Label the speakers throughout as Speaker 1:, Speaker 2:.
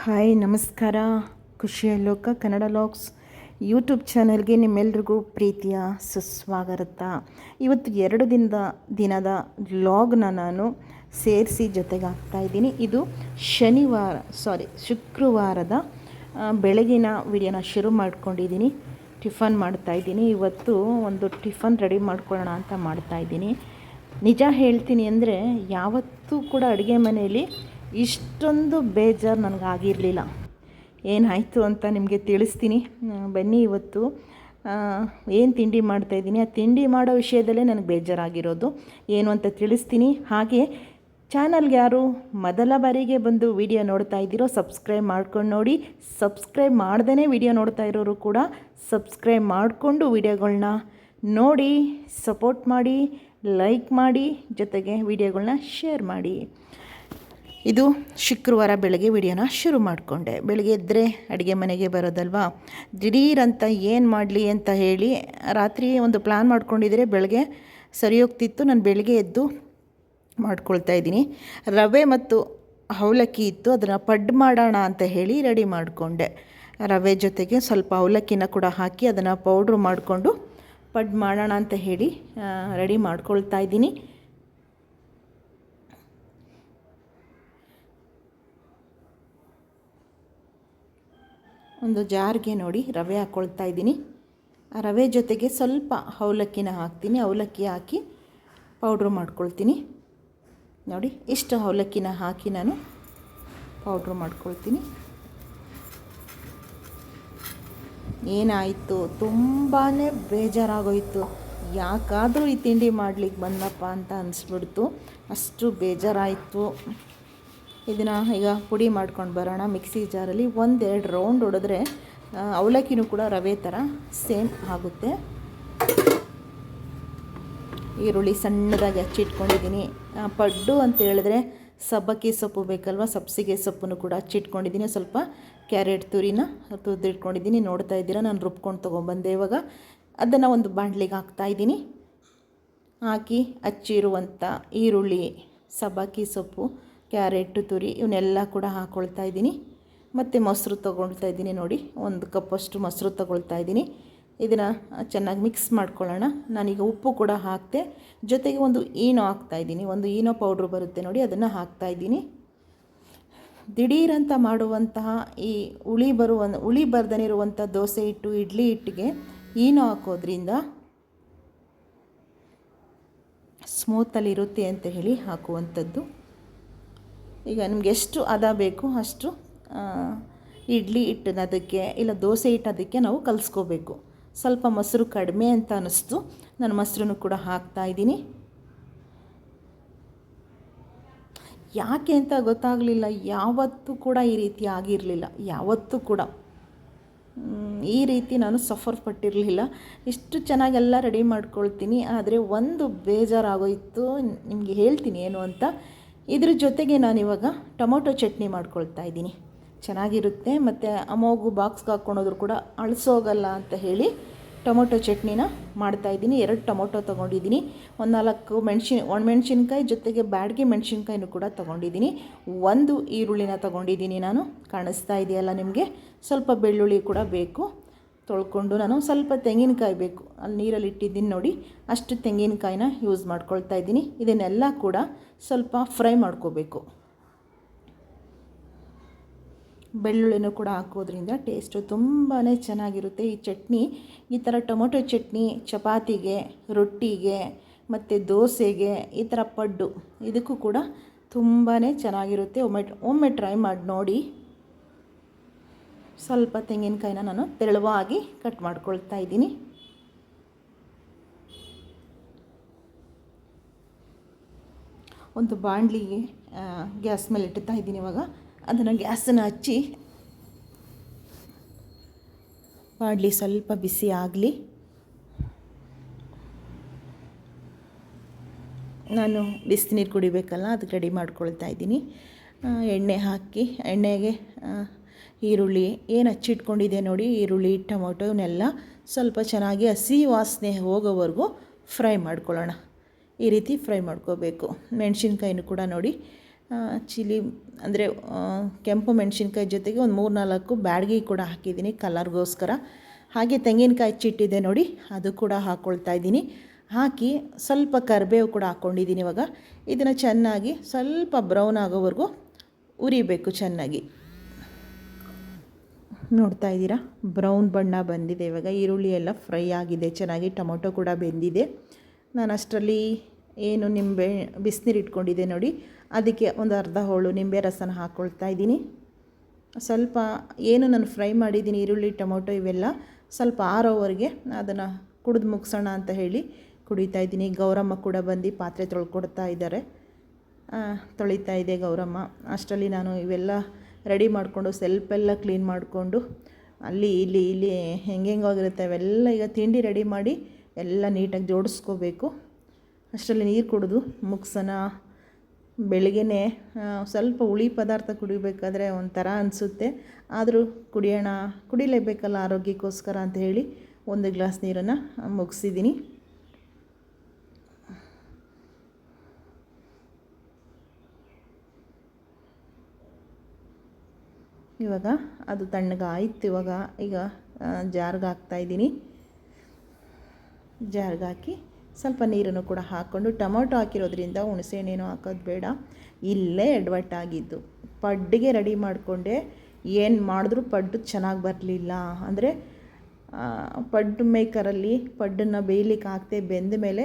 Speaker 1: Hi, ನಮಸ್ಕಾರ. ಖುಷಿಯ ಲೋಕ ಕನ್ನಡ ಲಾಗ್ಸ್ ಯೂಟ್ಯೂಬ್ ಚಾನಲ್ಗೆ ನಿಮ್ಮೆಲ್ರಿಗೂ ಪ್ರೀತಿಯ ಸುಸ್ವಾಗತ. ಇವತ್ತು ಎರಡು ದಿನದ ದಿನದ ಲಾಗ್ನ ನಾನು ಸೇರಿಸಿ ಜೊತೆಗೆ ಇದ್ದೀನಿ. ಇದು ಶನಿವಾರ ಸಾರಿ ಶುಕ್ರವಾರದ ಬೆಳಗಿನ ವಿಡಿಯೋನ ಶುರು ಮಾಡ್ಕೊಂಡಿದ್ದೀನಿ. ಟಿಫನ್ ಮಾಡ್ತಾ ಇದ್ದೀನಿ. ಇವತ್ತು ಒಂದು ಟಿಫನ್ ರೆಡಿ ಮಾಡ್ಕೊಳ್ಳೋಣ ಅಂತ ಮಾಡ್ತಾಯಿದ್ದೀನಿ ನಿಜ ಹೇಳ್ತೀನಿ ಅಂದರೆ, ಯಾವತ್ತೂ ಕೂಡ ಅಡುಗೆ ಮನೆಯಲ್ಲಿ ಇಷ್ಟೊಂದು ಬೇಜಾರು ನನಗಾಗಿರಲಿಲ್ಲ. ಏನಾಯಿತು ಅಂತ ನಿಮಗೆ ತಿಳಿಸ್ತೀನಿ. ಬನ್ನಿ ಇವತ್ತು. ಏನು ತಿಂಡಿ ಮಾಡ್ತಾಯಿದ್ದೀನಿ ಆ ತಿಂಡಿ ಮಾಡೋ ವಿಷಯದಲ್ಲೇ ನನಗೆ ಬೇಜಾರಾಗಿರೋದು. ಏನು ಅಂತ ತಿಳಿಸ್ತೀನಿ. ಹಾಗೆ ಚಾನಲ್ಗೆ ಯಾರು ಮೊದಲ ಬಾರಿಗೆ ಬಂದು ವಿಡಿಯೋ ನೋಡ್ತಾ ಇದ್ದೀರೋ ಸಬ್ಸ್ಕ್ರೈಬ್ ಮಾಡ್ಕೊಂಡು ನೋಡಿ. ಸಬ್ಸ್ಕ್ರೈಬ್ ಮಾಡ್ದೇ ವಿಡಿಯೋ ನೋಡ್ತಾ ಇರೋರು ಕೂಡ ಸಬ್ಸ್ಕ್ರೈಬ್ ಮಾಡಿಕೊಂಡು ವಿಡಿಯೋಗಳನ್ನ ನೋಡಿ, ಸಪೋರ್ಟ್ ಮಾಡಿ, ಲೈಕ್ ಮಾಡಿ, ಜೊತೆಗೆ ವಿಡಿಯೋಗಳನ್ನ ಶೇರ್ ಮಾಡಿ. ಇದು ಶುಕ್ರವಾರ ಬೆಳಗ್ಗೆ ವಿಡಿಯೋನ ಶುರು ಮಾಡಿಕೊಂಡೆ. ಬೆಳಗ್ಗೆ ಎದ್ದರೆ ಅಡುಗೆ ಮನೆಗೆ ಬರೋದಲ್ವಾ? ದಿಢೀರಂತ ಏನು ಮಾಡಲಿ ಅಂತ ಹೇಳಿ ರಾತ್ರಿ ಒಂದು ಪ್ಲ್ಯಾನ್ ಮಾಡ್ಕೊಂಡಿದ್ರೆ ಬೆಳಗ್ಗೆ ಸರಿ ಹೋಗ್ತಿತ್ತು ನಾನು ಬೆಳಗ್ಗೆ ಎದ್ದು ಮಾಡ್ಕೊಳ್ತಾ ಇದ್ದೀನಿ. ರವೆ ಮತ್ತು ಅವಲಕ್ಕಿ ಇತ್ತು. ಅದನ್ನು ಪಡ್ ಮಾಡೋಣ ಅಂತ ಹೇಳಿ ರೆಡಿ ಮಾಡಿಕೊಂಡೆ. ರವೆ ಜೊತೆಗೆ ಸ್ವಲ್ಪ ಅವಲಕ್ಕಿನ ಕೂಡ ಹಾಕಿ ಅದನ್ನು ಪೌಡ್ರು ಮಾಡಿಕೊಂಡು ಪಡ್ ಮಾಡೋಣ ಅಂತ ಹೇಳಿ ರೆಡಿ ಮಾಡ್ಕೊಳ್ತಾ ಇದ್ದೀನಿ. ಒಂದು ಜಾರ್ಗೆ ನೋಡಿ ರವೆ ಹಾಕ್ಕೊಳ್ತಾ ಇದ್ದೀನಿ. ಆ ರವೆ ಜೊತೆಗೆ ಸ್ವಲ್ಪ ಅವಲಕ್ಕಿನ ಹಾಕ್ತೀನಿ. ಅವಲಕ್ಕಿ ಹಾಕಿ ಪೌಡ್ರ್ ಮಾಡ್ಕೊಳ್ತೀನಿ. ನೋಡಿ, ಇಷ್ಟು ಅವಲಕ್ಕಿನ ಹಾಕಿ ನಾನು ಪೌಡ್ರ್ ಮಾಡ್ಕೊಳ್ತೀನಿ. ಏನಾಯಿತು? ತುಂಬಾ ಬೇಜಾರಾಗೋಯಿತು. ಯಾಕಾದರೂ ಈ ತಿಂಡಿ ಮಾಡ್ಲಿಕ್ಕೆ ಬಂದಪ್ಪ ಅಂತ ಅನಿಸ್ಬಿಡ್ತು. ಅಷ್ಟು ಬೇಜಾರಾಯಿತು. ಇದನ್ನು ಈಗ ಪುಡಿ ಮಾಡ್ಕೊಂಡು ಬರೋಣ. ಮಿಕ್ಸಿ ಜಾರಲ್ಲಿ ಒಂದೆರಡು ರೌಂಡ್ ಹೊಡೆದ್ರೆ ಅವಲಕ್ಕಿನೂ ಕೂಡ ರವೆ ಥರ ಸೇಮ್ ಆಗುತ್ತೆ. ಈರುಳ್ಳಿ ಸಣ್ಣದಾಗಿ ಹಚ್ಚಿಟ್ಕೊಂಡಿದ್ದೀನಿ. ಪಡ್ಡು ಅಂತ ಹೇಳಿದ್ರೆ ಸಬ್ಬಕ್ಕಿ ಸೊಪ್ಪು ಬೇಕಲ್ವ? ಸಬ್ಸಿಗೆ ಸೊಪ್ಪನ್ನು ಕೂಡ ಹಚ್ಚಿಟ್ಕೊಂಡಿದ್ದೀನಿ. ಸ್ವಲ್ಪ ಕ್ಯಾರೆಟ್ ತುರಿನ ತುರಿದಿಟ್ಕೊಂಡಿದ್ದೀನಿ. ನೋಡ್ತಾ ಇದ್ದೀರಾ, ನಾನು ರುಬ್ಕೊಂಡು ತೊಗೊಂಡ್ಬಂದೆ ಇವಾಗ. ಅದನ್ನು ಒಂದು ಬಾಣಲಿಗೆ ಹಾಕ್ತಾಯಿದ್ದೀನಿ ಹಾಕಿ ಹಚ್ಚಿರುವಂಥ ಈರುಳ್ಳಿ, ಸಬ್ಬಕ್ಕಿ ಸೊಪ್ಪು ಕ್ಯಾರೆಟ್, ತುರಿ ಇವನ್ನೆಲ್ಲ ಕೂಡ ಹಾಕ್ಕೊಳ್ತಾ ಇದ್ದೀನಿ. ಮತ್ತು ಮೊಸರು ತೊಗೊಳ್ತಾ ಇದ್ದೀನಿ ನೋಡಿ. ಒಂದು ಕಪ್ಪಷ್ಟು ಮೊಸರು ತೊಗೊಳ್ತಾ ಇದ್ದೀನಿ. ಇದನ್ನು ಚೆನ್ನಾಗಿ ಮಿಕ್ಸ್ ಮಾಡ್ಕೊಳ್ಳೋಣ. ನಾನೀಗ ಉಪ್ಪು ಕೂಡ ಹಾಕ್ತೆ. ಜೊತೆಗೆ ಒಂದು ಈನೋ ಹಾಕ್ತಾ ಇದ್ದೀನಿ. ಒಂದು ಈನೋ ಪೌಡ್ರ್ ಬರುತ್ತೆ ನೋಡಿ, ಅದನ್ನು ಹಾಕ್ತಾ ಇದ್ದೀನಿ. ದಿಢೀರಂತ ಮಾಡುವಂತಹ ಈ ಹುಳಿ ಬರುವ ಹುಳಿ ಬರ್ದನಿರುವಂಥ ದೋಸೆ ಹಿಟ್ಟು, ಇಡ್ಲಿ ಹಿಟ್ಟಿಗೆ ಈನೋ ಹಾಕೋದ್ರಿಂದ ಸ್ಮೂತಲ್ಲಿರುತ್ತೆ ಅಂತ ಹೇಳಿ ಹಾಕುವಂಥದ್ದು. ಈಗ ನಿಮ್ಗೆ ಎಷ್ಟು ಹದ ಬೇಕು ಅಷ್ಟು ಇಡ್ಲಿ ಅದಕ್ಕೆ ಇಲ್ಲ ದೋಸೆ ಇಟ್ಟೋದಕ್ಕೆ ನಾವು ಕಲಿಸ್ಕೋಬೇಕು. ಸ್ವಲ್ಪ ಮೊಸರು ಕಡಿಮೆ ಅಂತ ಅನ್ನಿಸ್ತು. ನಾನು ಮೊಸರನ್ನು ಕೂಡ ಹಾಕ್ತಾ ಇದ್ದೀನಿ. ಯಾಕೆ ಅಂತ ಗೊತ್ತಾಗಲಿಲ್ಲ. ಯಾವತ್ತೂ ಕೂಡ ಈ ರೀತಿ ಆಗಿರಲಿಲ್ಲ. ಯಾವತ್ತೂ ಕೂಡ. ಈ ರೀತಿ ನಾನು ಸಫರ್ ಪಟ್ಟಿರಲಿಲ್ಲ. ಇಷ್ಟು ಚೆನ್ನಾಗೆಲ್ಲ ರೆಡಿ ಮಾಡ್ಕೊಳ್ತೀನಿ. ಆದರೆ ಒಂದು ಬೇಜಾರಾಗೋಯಿತು. ನಿಮಗೆ ಹೇಳ್ತೀನಿ ಏನು ಅಂತ. ಇದ್ರ ಜೊತೆಗೆ ನಾನಿವಾಗ ಟೊಮೊಟೊ ಚಟ್ನಿ ಮಾಡ್ಕೊಳ್ತಾ ಇದ್ದೀನಿ. ಚೆನ್ನಾಗಿರುತ್ತೆ, ಮತ್ತು ಅಮೋಗು ಬಾಕ್ಸ್ಗೆ ಹಾಕ್ಕೊಳೋದ್ರು ಕೂಡ ಅಳಿಸೋಗಲ್ಲ ಅಂತ ಹೇಳಿ ಟೊಮೊಟೊ ಚಟ್ನಿನ ಮಾಡ್ತಾಯಿದ್ದೀನಿ ಎರಡು ಟೊಮೊಟೊ ತೊಗೊಂಡಿದ್ದೀನಿ. ಒಂದು ನಾಲ್ಕು ಮೆಣಸಿನ ಒಣಮೆಣ್ಸಿನ್ಕಾಯಿ ಜೊತೆಗೆ ಬ್ಯಾಡ್ಗೆ ಮೆಣಸಿನ್ಕಾಯಿನೂ ಕೂಡ ತೊಗೊಂಡಿದ್ದೀನಿ. ಒಂದು ಈರುಳ್ಳಿನ ತೊಗೊಂಡಿದ್ದೀನಿ ನಾನು. ಕಾಣಿಸ್ತಾ ಇದೆಯಲ್ಲ ನಿಮಗೆ? ಸ್ವಲ್ಪ ಬೆಳ್ಳುಳ್ಳಿ ಕೂಡ ಬೇಕು. ತೊಳ್ಕೊಂಡು ನಾನು ಸ್ವಲ್ಪ ತೆಂಗಿನಕಾಯಿ ಬೇಕು. ಅಲ್ಲಿ ನೀರಲ್ಲಿ ಇಟ್ಟಿದ್ದೀನಿ ನೋಡಿ, ಅಷ್ಟು ತೆಂಗಿನಕಾಯಿನ ಯೂಸ್ ಮಾಡ್ಕೊಳ್ತಾ ಇದ್ದೀನಿ. ಇದನ್ನೆಲ್ಲ ಕೂಡ ಸ್ವಲ್ಪ ಫ್ರೈ ಮಾಡ್ಕೋಬೇಕು. ಬೆಳ್ಳುಳ್ಳಿನೂ ಕೂಡ ಹಾಕೋದ್ರಿಂದ ಟೇಸ್ಟು ತುಂಬಾ ಚೆನ್ನಾಗಿರುತ್ತೆ. ಈ ಚಟ್ನಿ, ಈ ಥರ ಟೊಮೊಟೊ ಚಟ್ನಿ, ಚಪಾತಿಗೆ, ರೊಟ್ಟಿಗೆ, ಮತ್ತು ದೋಸೆಗೆ, ಈ ಥರ ಪಡ್ಡು, ಇದಕ್ಕೂ ಕೂಡ ತುಂಬಾ ಚೆನ್ನಾಗಿರುತ್ತೆ. ಒಮ್ಮೆ ಒಮ್ಮೆ ಟ್ರೈ ಮಾಡಿ ನೋಡಿ. ಸ್ವಲ್ಪ ತೆಂಗಿನಕಾಯಿನ ನಾನು ತೆಳುವಾಗಿ ಕಟ್ ಮಾಡ್ಕೊಳ್ತಾ ಇದ್ದೀನಿ. ಒಂದು ಬಾಣಲಿಗೆ ಗ್ಯಾಸ್ ಮೇಲೆ ಇಟ್ಟುತ್ತಾ ಇದ್ದೀನಿ ಇವಾಗ. ಅದನ್ನು ಗ್ಯಾಸನ್ನು ಹಚ್ಚಿ ಬಾಣಲಿ ಸ್ವಲ್ಪ ಬಿಸಿ ಆಗಲಿ. ನಾನು ಬಿಸಿನೀರು ಕುಡಿಬೇಕಲ್ಲ ಅದಕ್ಕೆ ರೆಡಿ ಮಾಡ್ಕೊಳ್ತಾ ಇದ್ದೀನಿ. ಎಣ್ಣೆ ಹಾಕಿ, ಎಣ್ಣೆಗೆ ಈರುಳ್ಳಿ ಏನು ಹಚ್ಚಿಟ್ಕೊಂಡಿದೆ ನೋಡಿ, ಈರುಳ್ಳಿ, ಟೊಮೊಟೊ ಇವನ್ನೆಲ್ಲ ಸ್ವಲ್ಪ ಚೆನ್ನಾಗಿ ಹಸಿ ವಾಸನೆ ಹೋಗೋವರೆಗೂ ಫ್ರೈ ಮಾಡ್ಕೊಳ್ಳೋಣ. ಈ ರೀತಿ ಫ್ರೈ ಮಾಡ್ಕೋಬೇಕು. ಮೆಣಸಿನ್ಕಾಯಿನೂ ಕೂಡ ನೋಡಿ ಚಿಲ್ಲಿ, ಅಂದರೆ ಕೆಂಪು ಮೆಣಸಿನ್ಕಾಯಿ ಜೊತೆಗೆ ಒಂದು ಮೂರು ನಾಲ್ಕು ಬ್ಯಾಡಗಿ ಕೂಡ ಹಾಕಿದ್ದೀನಿ ಕಲರ್ಗೋಸ್ಕರ. ಹಾಗೆ ತೆಂಗಿನಕಾಯಿ ಚಿಟ್ಟಿದೆ ನೋಡಿ, ಅದು ಕೂಡ ಹಾಕ್ಕೊಳ್ತಾ ಇದ್ದೀನಿ. ಹಾಕಿ ಸ್ವಲ್ಪ ಕರಿಬೇವು ಕೂಡ ಹಾಕ್ಕೊಂಡಿದ್ದೀನಿ ಇವಾಗ. ಇದನ್ನು ಚೆನ್ನಾಗಿ ಸ್ವಲ್ಪ ಬ್ರೌನ್ ಆಗೋವರೆಗೂ ಉರಿಬೇಕು ಚೆನ್ನಾಗಿ. ನೋಡ್ತಾ ಇದ್ದೀರಾ? ಬ್ರೌನ್ ಬಣ್ಣ ಬಂದಿದೆ. ಇವಾಗ ಈರುಳ್ಳಿ ಎಲ್ಲ ಫ್ರೈ ಆಗಿದೆ. ಚೆನ್ನಾಗಿ ಟೊಮೊಟೊ ಕೂಡ ಬೆಂದಿದೆ. ನಾನು ಅಷ್ಟರಲ್ಲಿ ಏನು ನಿಂಬೆ, ಬಿಸಿನೀರು ಇಟ್ಕೊಂಡಿದ್ದೆ ನೋಡಿ. ಅದಕ್ಕೆ ಒಂದು ಅರ್ಧ ಹೋಳು ನಿಂಬೆ ರಸನ ಹಾಕ್ಕೊಳ್ತಾ ಇದ್ದೀನಿ. ಸ್ವಲ್ಪ ಏನು ನಾನು ಫ್ರೈ ಮಾಡಿದ್ದೀನಿ, ಈರುಳ್ಳಿ, ಟೊಮೊಟೊ ಇವೆಲ್ಲ ಸ್ವಲ್ಪ ಆರೋವರೆಗೆ ಅದನ್ನು ಕುಡಿದು ಮುಗಿಸೋಣ ಅಂತ ಹೇಳಿ ಕುಡಿತಾ ಇದ್ದೀನಿ. ಗೌರಮ್ಮ ಕೂಡ ಬಂದು ಪಾತ್ರೆ ತೊಳ್ಕೊಡ್ತಾ ಇದ್ದಾರೆ. ತೊಳಿತಾ ಇದೆ ಗೌರಮ್ಮ. ಅಷ್ಟರಲ್ಲಿ ನಾನು ಇವೆಲ್ಲ ರೆಡಿ ಮಾಡಿಕೊಂಡು ಸೆಲ್ಫೆಲ್ಲ ಕ್ಲೀನ್ ಮಾಡಿಕೊಂಡು ಅಲ್ಲಿ ಇಲ್ಲಿ ಇಲ್ಲಿ ಹೆಂಗೆಂಗೋಗಿರುತ್ತೆ ಅವೆಲ್ಲ ಈಗ ತಿಂಡಿ ರೆಡಿ ಮಾಡಿ ಎಲ್ಲ ನೀಟಾಗಿ ಜೋಡಿಸ್ಕೋಬೇಕು. ಅಷ್ಟರಲ್ಲಿ ನೀರು ಕುಡಿದು ಮುಗ್ಸೋಣ ಬೆಳಗ್ಗೆ ಸ್ವಲ್ಪ ಹುಳಿ ಪದಾರ್ಥ ಕುಡಿಬೇಕಾದ್ರೆ ಒಂಥರ ಅನಿಸುತ್ತೆ. ಆದರೂ ಕುಡಿಯೋಣ, ಕುಡಿಲೇಬೇಕಲ್ಲ ಆರೋಗ್ಯಕ್ಕೋಸ್ಕರ ಅಂತ ಹೇಳಿ ಒಂದು ಗ್ಲಾಸ್ ನೀರನ್ನು ಮುಗಿಸಿದ್ದೀನಿ. ಇವಾಗ ಅದು ತಣ್ಣಗೆ ಆಯ್ತು ಇವಾಗ ಈಗ ಜಾರ್ಗೆ ಹಾಕ್ತಾಯಿದ್ದೀನಿ ಜಾರ್ಗೆ ಹಾಕಿ ಸ್ವಲ್ಪ ನೀರನ್ನು ಕೂಡ ಹಾಕ್ಕೊಂಡು ಟೊಮೊಟೊ ಹಾಕಿರೋದ್ರಿಂದ ಹುಣಸೆಹಣ್ಣೇನು ಹಾಕೋದು ಬೇಡ. ಇಲ್ಲೇ ಎಡವಟ್ಟಾಗಿದ್ದು. ಪಡ್ಡಿಗೆ ರೆಡಿ ಮಾಡಿಕೊಂಡೆ. ಏನು ಮಾಡಿದ್ರೂ ಪಡ್ಡು ಚೆನ್ನಾಗಿ ಬರಲಿಲ್ಲ. ಅಂದರೆ ಪಡ್ಡು ಮೇಕರಲ್ಲಿ ಪಡ್ಡನ್ನು ಬೇಯಲಿಕ್ಕೆ ಹಾಕ್ತೆ ಬೆಂದ ಮೇಲೆ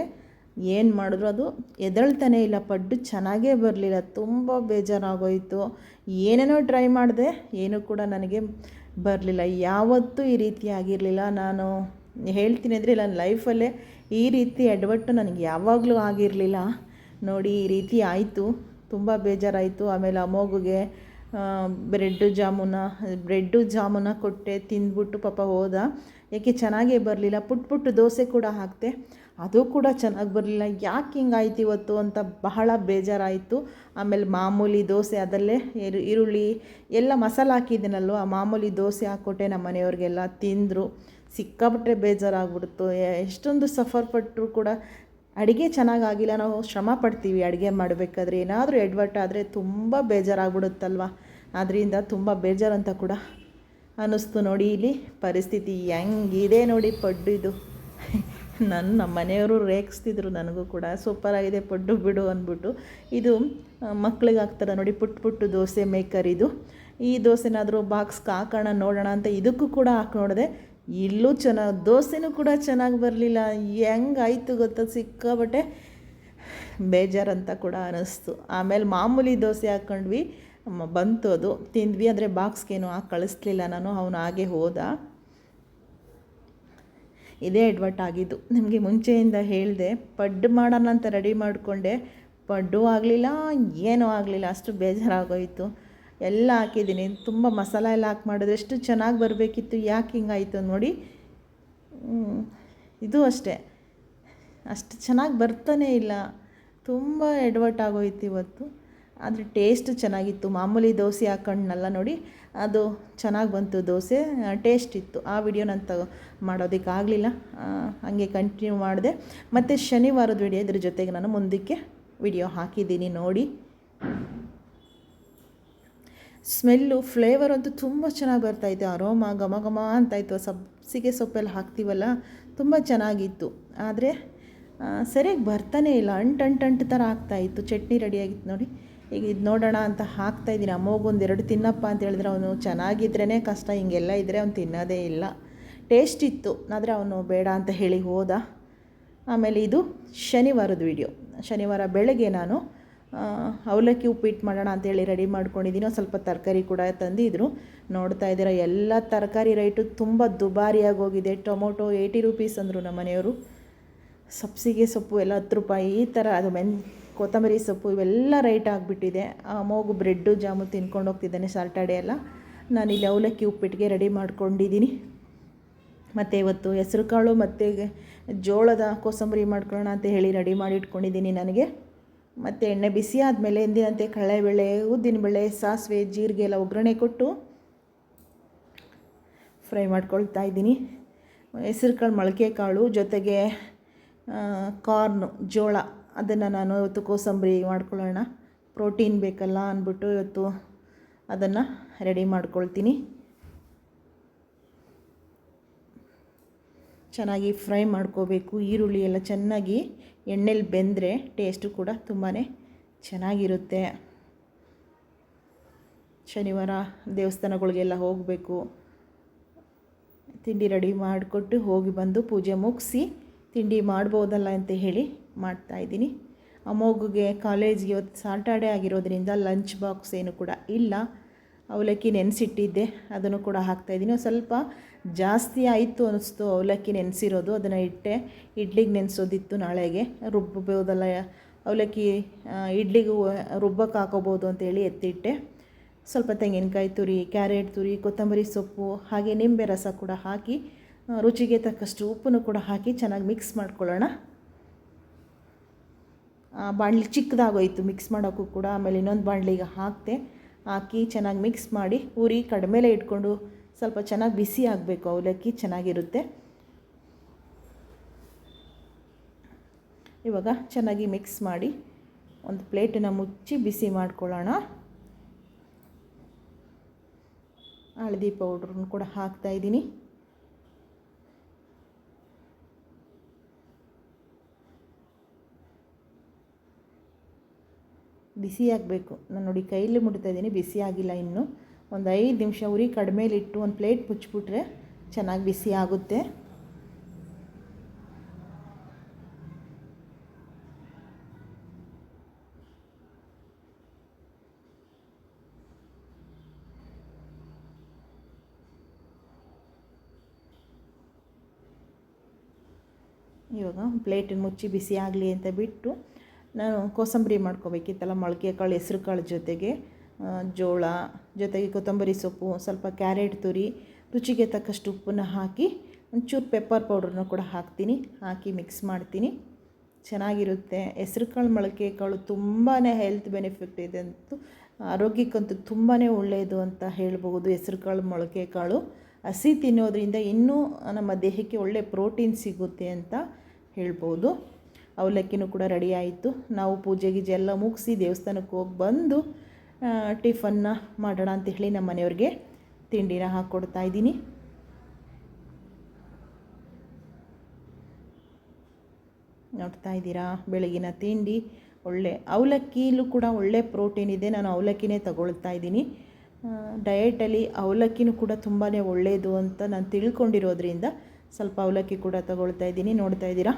Speaker 1: ಏನು ಮಾಡಿದ್ರು ಅದು ಎದಳ್ತಾನೆ ಇಲ್ಲ, ಪಡ್ಡು ಚೆನ್ನಾಗೇ ಬರಲಿಲ್ಲ, ತುಂಬ ಬೇಜಾರಾಗೋಯಿತು. ಏನೇನೋ ಟ್ರೈ ಮಾಡಿದೆ, ಏನೂ ಕೂಡ ನನಗೆ ಬರಲಿಲ್ಲ. ಯಾವತ್ತೂ ಈ ರೀತಿ ಆಗಿರಲಿಲ್ಲ. ನಾನು ಹೇಳ್ತೀನಿ ಅಂದರೆ ನನ್ನ ಲೈಫಲ್ಲೇ ಈ ರೀತಿ ಎಡವಟ್ಟು ನನಗೆ ಯಾವಾಗಲೂ ಆಗಿರಲಿಲ್ಲ. ನೋಡಿ, ಈ ರೀತಿ ಆಯಿತು. ತುಂಬ ಬೇಜಾರಾಯಿತು. ಆಮೇಲೆ ಅಮೋಗುಗೆ ಬ್ರೆಡ್ಡು ಜಾಮೂನ ಬ್ರೆಡ್ಡು ಜಾಮೂನ ಕೊಟ್ಟೆ, ತಿಂದ್ಬಿಟ್ಟು ಪಾಪ ಹೋದ. ಏಕೆ ಚೆನ್ನಾಗೇ ಬರಲಿಲ್ಲ. ಪುಟ್ಟ ಪುಟ್ಟು ದೋಸೆ ಕೂಡ ಹಾಕ್ತೆ ಅದು ಕೂಡ ಚೆನ್ನಾಗಿ ಬರಲಿಲ್ಲ. ಯಾಕೆ ಹಿಂಗಾಯ್ತು ಇವತ್ತು ಅಂತ ಬಹಳ ಬೇಜಾರಾಯಿತು. ಆಮೇಲೆ ಮಾಮೂಲಿ ದೋಸೆ ಅದಲ್ಲೇ ಈರುಳ್ಳಿ ಎಲ್ಲ ಮಸಾಲೆ ಹಾಕಿದ್ದೀನಲ್ವ ಮಾಮೂಲಿ ದೋಸೆ ಹಾಕ್ಕೊಟ್ಟೆ ನಮ್ಮ ಮನೆಯವ್ರಿಗೆಲ್ಲ ತಿಂದರು. ಸಿಕ್ಕಾಪಟ್ಟೆ ಬೇಜಾರಾಗ್ಬಿಡ್ತು. ಎಷ್ಟೊಂದು ಸಫರ್ ಪಟ್ಟರು ಕೂಡ ಅಡುಗೆ ಚೆನ್ನಾಗಾಗಿಲ್ಲ ನಾವು ಶ್ರಮ ಪಡ್ತೀವಿ ಅಡುಗೆ ಮಾಡಬೇಕಾದ್ರೆ. ಏನಾದರೂ ಎಡ್ವರ್ಟ್ ಆದರೆ ತುಂಬ ಬೇಜಾರಾಗ್ಬಿಡುತ್ತಲ್ವ? ಅದರಿಂದ ತುಂಬ ಬೇಜಾರಂತ ಕೂಡ ಅನ್ನಿಸ್ತು ನೋಡಿ ಇಲ್ಲಿ ಪರಿಸ್ಥಿತಿ ಹೆಂಗಿದೆ ನೋಡಿ ಪಡ್ಡು ಇದು. ನನ್ನ ನಮ್ಮ ಮನೆಯವರು ರೇಗಿಸ್ತಿದ್ರು ನನಗೂ ಕೂಡ. ಸೂಪರಾಗಿದೆ ಪಡ್ಡು ಬಿಡು ಅಂದ್ಬಿಟ್ಟು. ಇದು ಮಕ್ಳಿಗೆ ಹಾಕ್ತಾರೆ ನೋಡಿ ಪುಟ್ಟು ಪುಟ್ಟು ದೋಸೆ ಮೇಕರ್ ಇದು. ಈ ದೋಸೆನಾದರೂ ಬಾಕ್ಸ್ಗೆ ಹಾಕೋಣ, ನೋಡೋಣ ಅಂತ ಇದಕ್ಕೂ ಕೂಡ ಹಾಕಿ ನೋಡಿದೆ, ಇಲ್ಲೂ ಚೆನ್ನಾಗಿ ದೋಸೆನೂ ಕೂಡ ಚೆನ್ನಾಗಿ ಬರಲಿಲ್ಲ. ಹೆಂಗಾಯ್ತು ಗೊತ್ತಾ ಸಿಕ್ಕಾಬಟ್ಟೆ ಬೇಜಾರಂತ ಕೂಡ ಅನ್ನಿಸ್ತು ಆಮೇಲೆ ಮಾಮೂಲಿ ದೋಸೆ ಹಾಕ್ಕೊಂಡ್ವಿ ಬಂತು ಅದು. ತಿಂದ್ವಿ, ಆದರೆ ಬಾಕ್ಸ್ಗೇನು ಹಾಕಿ ಕಳಿಸ್ಲಿಲ್ಲ ನಾನು. ಅವನು ಹಾಗೆ ಹೋದ. ಇದೇ ಎಡ್ವಟ್ ಆಗಿದ್ದು. ನಿಮಗೆ ಮುಂಚೆಯಿಂದ ಹೇಳಿದೆ ಪಡ್ಡು ಮಾಡೋಣ ಅಂತ ರೆಡಿ ಮಾಡಿಕೊಂಡೆ. ಪಡ್ಡು ಆಗಲಿಲ್ಲ, ಏನೂ ಆಗಲಿಲ್ಲ. ಅಷ್ಟು ಬೇಜಾರಾಗೋಯಿತು. ಎಲ್ಲ ಹಾಕಿದ್ದೀನಿ. ತುಂಬ ಮಸಾಲ ಎಲ್ಲ ಹಾಕಿ ಮಾಡಿದ್ರೆ. ಎಷ್ಟು ಚೆನ್ನಾಗಿ ಬರಬೇಕಿತ್ತು, ಯಾಕೆ ಹಿಂಗಾಯಿತು ನೋಡಿ. ಇದು ಅಷ್ಟೇ. ಅಷ್ಟು ಚೆನ್ನಾಗಿ ಬರ್ತಾನೇ ಇಲ್ಲ. ತುಂಬ ಎಡ್ವರ್ಟ್ ಆಗೋಯ್ತು ಇವತ್ತು. ಆದರೆ ಟೇಸ್ಟ್ ಚೆನ್ನಾಗಿತ್ತು. ಮಾಮೂಲಿ ದೋಸೆ ಹಾಕೊಂಡ್ನಲ್ಲ ನೋಡಿ. ಅದು ಚೆನ್ನಾಗಿ ಬಂತು ದೋಸೆ. ಟೇಸ್ಟ್ ಇತ್ತು. ಆ ವಿಡಿಯೋ ನಾನು ತಗೋ ಮಾಡೋದಕ್ಕಾಗಲಿಲ್ಲ ಹಾಗೆ ಕಂಟಿನ್ಯೂ ಮಾಡಿದೆ. ಮತ್ತು ಶನಿವಾರದ ವಿಡಿಯೋ ಇದ್ರ ಜೊತೆಗೆ ನಾನು ಮುಂದಕ್ಕೆ ವಿಡಿಯೋ ಹಾಕಿದ್ದೀನಿ ನೋಡಿ. ಸ್ಮೆಲ್ಲು ಫ್ಲೇವರ್ ಅಂತೂ ತುಂಬ ಚೆನ್ನಾಗಿ ಬರ್ತಾಯಿತ್ತು ಅರೋಮ ಘಮ ಘಮ ಅಂತಾಯಿತ್ತು ಸಬ್ಸಿಗೆ ಸೊಪ್ಪೆಲ್ಲ ಹಾಕ್ತೀವಲ್ಲ, ತುಂಬ ಚೆನ್ನಾಗಿತ್ತು. ಆದರೆ ಸರಿಯಾಗಿ ಬರ್ತಾನೇ ಇಲ್ಲ. ಅಂಟು ಅಂಟು ಅಂಟು ಥರ ಆಗ್ತಾಯಿತ್ತು ಚಟ್ನಿ ರೆಡಿಯಾಗಿತ್ತು ನೋಡಿ. ಈಗ ಇದು ನೋಡೋಣ ಅಂತ ಹಾಕ್ತಾ ಇದ್ದೀನಿ. ಅಮ್ಮಗೊಂದು ಎರಡು ತಿನ್ನಪ್ಪ ಅಂತ ಹೇಳಿದ್ರೆ ಅವನು ಚೆನ್ನಾಗಿದ್ರೇ ಕಷ್ಟ, ಹಿಂಗೆಲ್ಲ ಇದ್ದರೆ ಅವ್ನು ತಿನ್ನೋದೇ ಇಲ್ಲ. ಟೇಸ್ಟ್ ಇತ್ತು, ಆದರೆ ಅವನು ಬೇಡ ಅಂತ ಹೇಳಿ ಹೋದ. ಆಮೇಲೆ ಇದು ಶನಿವಾರದ ವಿಡಿಯೋ ಶನಿವಾರ ಬೆಳಗ್ಗೆ ನಾನು ಅವಲಕ್ಕಿ ಉಪ್ಪಿಟ್ಟು ಮಾಡೋಣ ಅಂತೇಳಿ ರೆಡಿ ಮಾಡ್ಕೊಂಡಿದ್ದೀನಿ. ಸ್ವಲ್ಪ ತರಕಾರಿ ಕೂಡ ತಂದಿದ್ರು. ನೋಡ್ತಾ ಇದ್ದೀರ, ಎಲ್ಲ ತರಕಾರಿ ರೇಟು ತುಂಬ ದುಬಾರಿಯಾಗಿ ಹೋಗಿದೆ ಟೊಮೊಟೊ ಏಯ್ಟಿ ರುಪೀಸ್ ಅಂದರು ನಮ್ಮ ಮನೆಯವರು ಸಬ್ಸಿಗೆ ಸೊಪ್ಪು ಎಲ್ಲ ಹತ್ತು ರೂಪಾಯಿ, ಈ ಥರ ಅದು ಮೆನ್ ಕೊತ್ತಂಬರಿ ಸೊಪ್ಪು ಇವೆಲ್ಲ ರೈಟ್ ಆಗಿಬಿಟ್ಟಿದೆ. ಆ ಮಗು ಬ್ರೆಡ್ಡು ಜಾಮು ತಿನ್ಕೊಂಡು ಹೋಗ್ತಿದ್ದಾನೆ ಸಾಟರ್ಡೆ ಎಲ್ಲ. ಇಲ್ಲಿ ಅವಲಕ್ಕಿ ಉಪ್ಪಿಟ್ಟಿಗೆ ರೆಡಿ ಮಾಡ್ಕೊಂಡಿದ್ದೀನಿ. ಮತ್ತು ಇವತ್ತು ಹೆಸ್ರು ಕಾಳು ಮತ್ತು ಜೋಳದ ಕೋಸಂಬರಿ ಮಾಡ್ಕೊಳ್ಳೋಣ ಅಂತ ಹೇಳಿ ರೆಡಿ ಮಾಡಿ ಇಟ್ಕೊಂಡಿದ್ದೀನಿ ನನಗೆ. ಮತ್ತು ಎಣ್ಣೆ ಬಿಸಿ ಆದಮೇಲೆ ಎಂದಿನಂತೆ ಕಡಲೆಬೇಳೆ, ಉದ್ದಿನಬೇಳೆ, ಸಾಸಿವೆ, ಜೀರಿಗೆ ಎಲ್ಲ ಒಗ್ಗರಣೆ ಕೊಟ್ಟು ಫ್ರೈ ಮಾಡ್ಕೊಳ್ತಾ ಇದ್ದೀನಿ. ಹೆಸರು ಕಾಳು, ಮೊಳಕೆ ಕಾಳು ಜೊತೆಗೆ ಕಾರ್ನು, ಜೋಳ. ಅದನ್ನು ನಾನು ಇವತ್ತು ಕೋಸಂಬರಿ ಮಾಡ್ಕೊಳ್ಳೋಣ. ಪ್ರೋಟೀನ್ ಬೇಕಲ್ಲ ಅಂದ್ಬಿಟ್ಟು ಇವತ್ತು ಅದನ್ನು ರೆಡಿ ಮಾಡ್ಕೊಳ್ತೀನಿ. ಚೆನ್ನಾಗಿ ಫ್ರೈ ಮಾಡ್ಕೋಬೇಕು. ಈರುಳ್ಳಿ ಎಲ್ಲ ಚೆನ್ನಾಗಿ ಎಣ್ಣೆಲಿ ಬೆಂದರೆ ಟೇಸ್ಟು ಕೂಡ ತುಂಬಾ ಚೆನ್ನಾಗಿರುತ್ತೆ. ಶನಿವಾರ ದೇವಸ್ಥಾನಗಳಿಗೆಲ್ಲ ಹೋಗಬೇಕು. ತಿಂಡಿ ರೆಡಿ ಮಾಡಿಕೊಟ್ಟು ಹೋಗಿ ಬಂದು ಪೂಜೆ ಮುಗಿಸಿ ತಿಂಡಿ ಮಾಡ್ಬೋದಲ್ಲ ಅಂತ ಹೇಳಿ ಮಾಡ್ತಾಯಿದ್ದೀನಿ ಮಗುಗೆ ಕಾಲೇಜ್ಗೆ ಇವತ್ತು ಸಾಟರ್ಡೆ ಆಗಿರೋದ್ರಿಂದ ಲಂಚ್ ಬಾಕ್ಸ್ ಏನು ಕೂಡ ಇಲ್ಲ. ಅವಲಕ್ಕಿ ನೆನೆಸಿಟ್ಟಿದ್ದೆ, ಅದನ್ನು ಕೂಡ ಹಾಕ್ತಾಯಿದ್ದೀನಿ ಸ್ವಲ್ಪ ಜಾಸ್ತಿ ಆಯಿತು ಅನ್ನಿಸ್ತು ಅವಲಕ್ಕಿ ನೆನೆಸಿರೋದು, ಅದನ್ನು ಇಟ್ಟೆ. ಇಡ್ಲಿಗೆ ನೆನೆಸೋದಿತ್ತು ನಾಳೆಗೆ ರುಬ್ಬಬೋದಲ್ಲ ಅವಲಕ್ಕಿ ಇಡ್ಲಿಗೂ ರುಬ್ಬಕ್ಕೆ ಹಾಕೋಬೋದು ಅಂತೇಳಿ ಎತ್ತಿಟ್ಟೆ. ಸ್ವಲ್ಪ ತೆಂಗಿನಕಾಯಿ ತುರಿ, ಕ್ಯಾರೆಟ್ ತುರಿ, ಕೊತ್ತಂಬರಿ ಸೊಪ್ಪು, ಹಾಗೆ ನಿಂಬೆ ರಸ ಕೂಡ ಹಾಕಿ ರುಚಿಗೆ ತಕ್ಕಷ್ಟು ಉಪ್ಪನ್ನು ಕೂಡ ಹಾಕಿ ಚೆನ್ನಾಗಿ ಮಿಕ್ಸ್ ಮಾಡ್ಕೊಳ್ಳೋಣ. ಬಾಣಲಿ ಚಿಕ್ಕದಾಗೋಯ್ತು ಮಿಕ್ಸ್ ಮಾಡೋಕ್ಕೂ ಕೂಡ. ಆಮೇಲೆ ಇನ್ನೊಂದು ಬಾಣಲಿಗೆ ಹಾಕಿದೆ ಹಾಕಿ ಚೆನ್ನಾಗಿ ಮಿಕ್ಸ್ ಮಾಡಿ ಉರಿ ಕಡಿಮೆಲೆ ಇಟ್ಕೊಂಡು ಸ್ವಲ್ಪ ಚೆನ್ನಾಗಿ ಬಿಸಿ ಆಗಬೇಕು, ಅವಲಕ್ಕಿ ಚೆನ್ನಾಗಿರುತ್ತೆ. ಇವಾಗ ಚೆನ್ನಾಗಿ ಮಿಕ್ಸ್ ಮಾಡಿ ಒಂದು ಪ್ಲೇಟನ್ನು ಮುಚ್ಚಿ ಬಿಸಿ ಮಾಡ್ಕೊಳ್ಳೋಣ. ಹಳದಿ ಪೌಡ್ರನ್ನು ಕೂಡ ಹಾಕ್ತಾಯಿದ್ದೀನಿ ಬಿಸಿ ಆಗಬೇಕು. ನಾನು ನೋಡಿ ಕೈಯಲ್ಲಿ ಮುಟ್ತಾ ಇದ್ದೀನಿ, ಬಿಸಿ ಆಗಿಲ್ಲ ಇನ್ನು. ಒಂದು ಐದು ನಿಮಿಷ ಉರಿ ಕಡಿಮೆಲಿಟ್ಟು ಒಂದು ಪ್ಲೇಟ್ ಮುಚ್ಚಿಬಿಟ್ರೆ ಚೆನ್ನಾಗಿ ಬಿಸಿ ಆಗುತ್ತೆ. ಇವಾಗ ಪ್ಲೇಟನ್ನು ಮುಚ್ಚಿ ಬಿಸಿ ಆಗಲಿ ಅಂತ ಬಿಟ್ಟು ನಾನು ಕೋಸಂಬರಿ ಮಾಡ್ಕೋಬೇಕಿತ್ತಲ್ಲ, ಮೊಳಕೆ ಕಾಳು, ಹೆಸ್ರು ಕಾಳು ಜೊತೆಗೆ ಜೋಳ, ಜೊತೆಗೆ ಕೊತ್ತಂಬರಿ ಸೊಪ್ಪು, ಸ್ವಲ್ಪ ಕ್ಯಾರೆಟ್ ತುರಿ, ರುಚಿಗೆ ತಕ್ಕಷ್ಟು ಉಪ್ಪನ್ನು ಹಾಕಿ ಒಂಚೂರು ಪೆಪ್ಪರ್ ಪೌಡ್ರನ್ನು ಕೂಡ ಹಾಕ್ತೀನಿ, ಹಾಕಿ ಮಿಕ್ಸ್ ಮಾಡ್ತೀನಿ. ಚೆನ್ನಾಗಿರುತ್ತೆ. ಹೆಸ್ರು ಕಾಳು, ಮೊಳಕೆ ಕಾಳು ತುಂಬಾ ಹೆಲ್ತ್ ಬೆನಿಫಿಟ್ ಇದೆ ಅಂತೂ, ಆರೋಗ್ಯಕ್ಕಂತೂ ತುಂಬಾ ಒಳ್ಳೆಯದು ಅಂತ ಹೇಳ್ಬೋದು ಹೆಸ್ರು ಕಾಳು, ಮೊಳಕೆ ಕಾಳು. ಹಸಿ ತಿನ್ನೋದ್ರಿಂದ ಇನ್ನೂ ನಮ್ಮ ದೇಹಕ್ಕೆ ಒಳ್ಳೆ ಪ್ರೋಟೀನ್ ಸಿಗುತ್ತೆ ಅಂತ ಹೇಳ್ಬೋದು ಅವಲಕ್ಕಿನೂ ಕೂಡ ರೆಡಿ ಆಯಿತು. ನಾವು ಪೂಜೆ ಗೀಜೆ ಎಲ್ಲ ಮುಗಿಸಿ ದೇವಸ್ಥಾನಕ್ಕೆ ಹೋಗಿ ಬಂದು ಟಿಫನ್ನ ಮಾಡೋಣ ಅಂತ ಹೇಳಿ ನಮ್ಮ ಮನೆಯವ್ರಿಗೆ ತಿಂಡಿನ ಹಾಕ್ಕೊಡ್ತಾ ಇದ್ದೀನಿ. ನೋಡ್ತಾ ಇದ್ದೀರಾ? ಬೆಳಗಿನ ತಿಂಡಿ, ಒಳ್ಳೆ ಅವಲಕ್ಕಿಲೂ ಕೂಡ ಒಳ್ಳೆ ಪ್ರೋಟೀನ್ ಇದೆ. ನಾನು ಅವಲಕ್ಕಿನೇ ತಗೊಳ್ತಾ ಇದ್ದೀನಿ. ಡಯೆಟಲ್ಲಿ ಅವಲಕ್ಕಿನೂ ಕೂಡ ತುಂಬಾ ಒಳ್ಳೆಯದು ಅಂತ ನಾನು ತಿಳ್ಕೊಂಡಿರೋದ್ರಿಂದ ಸ್ವಲ್ಪ ಅವಲಕ್ಕಿ ಕೂಡ ತಗೊಳ್ತಾ ಇದ್ದೀನಿ. ನೋಡ್ತಾ ಇದ್ದೀರಾ?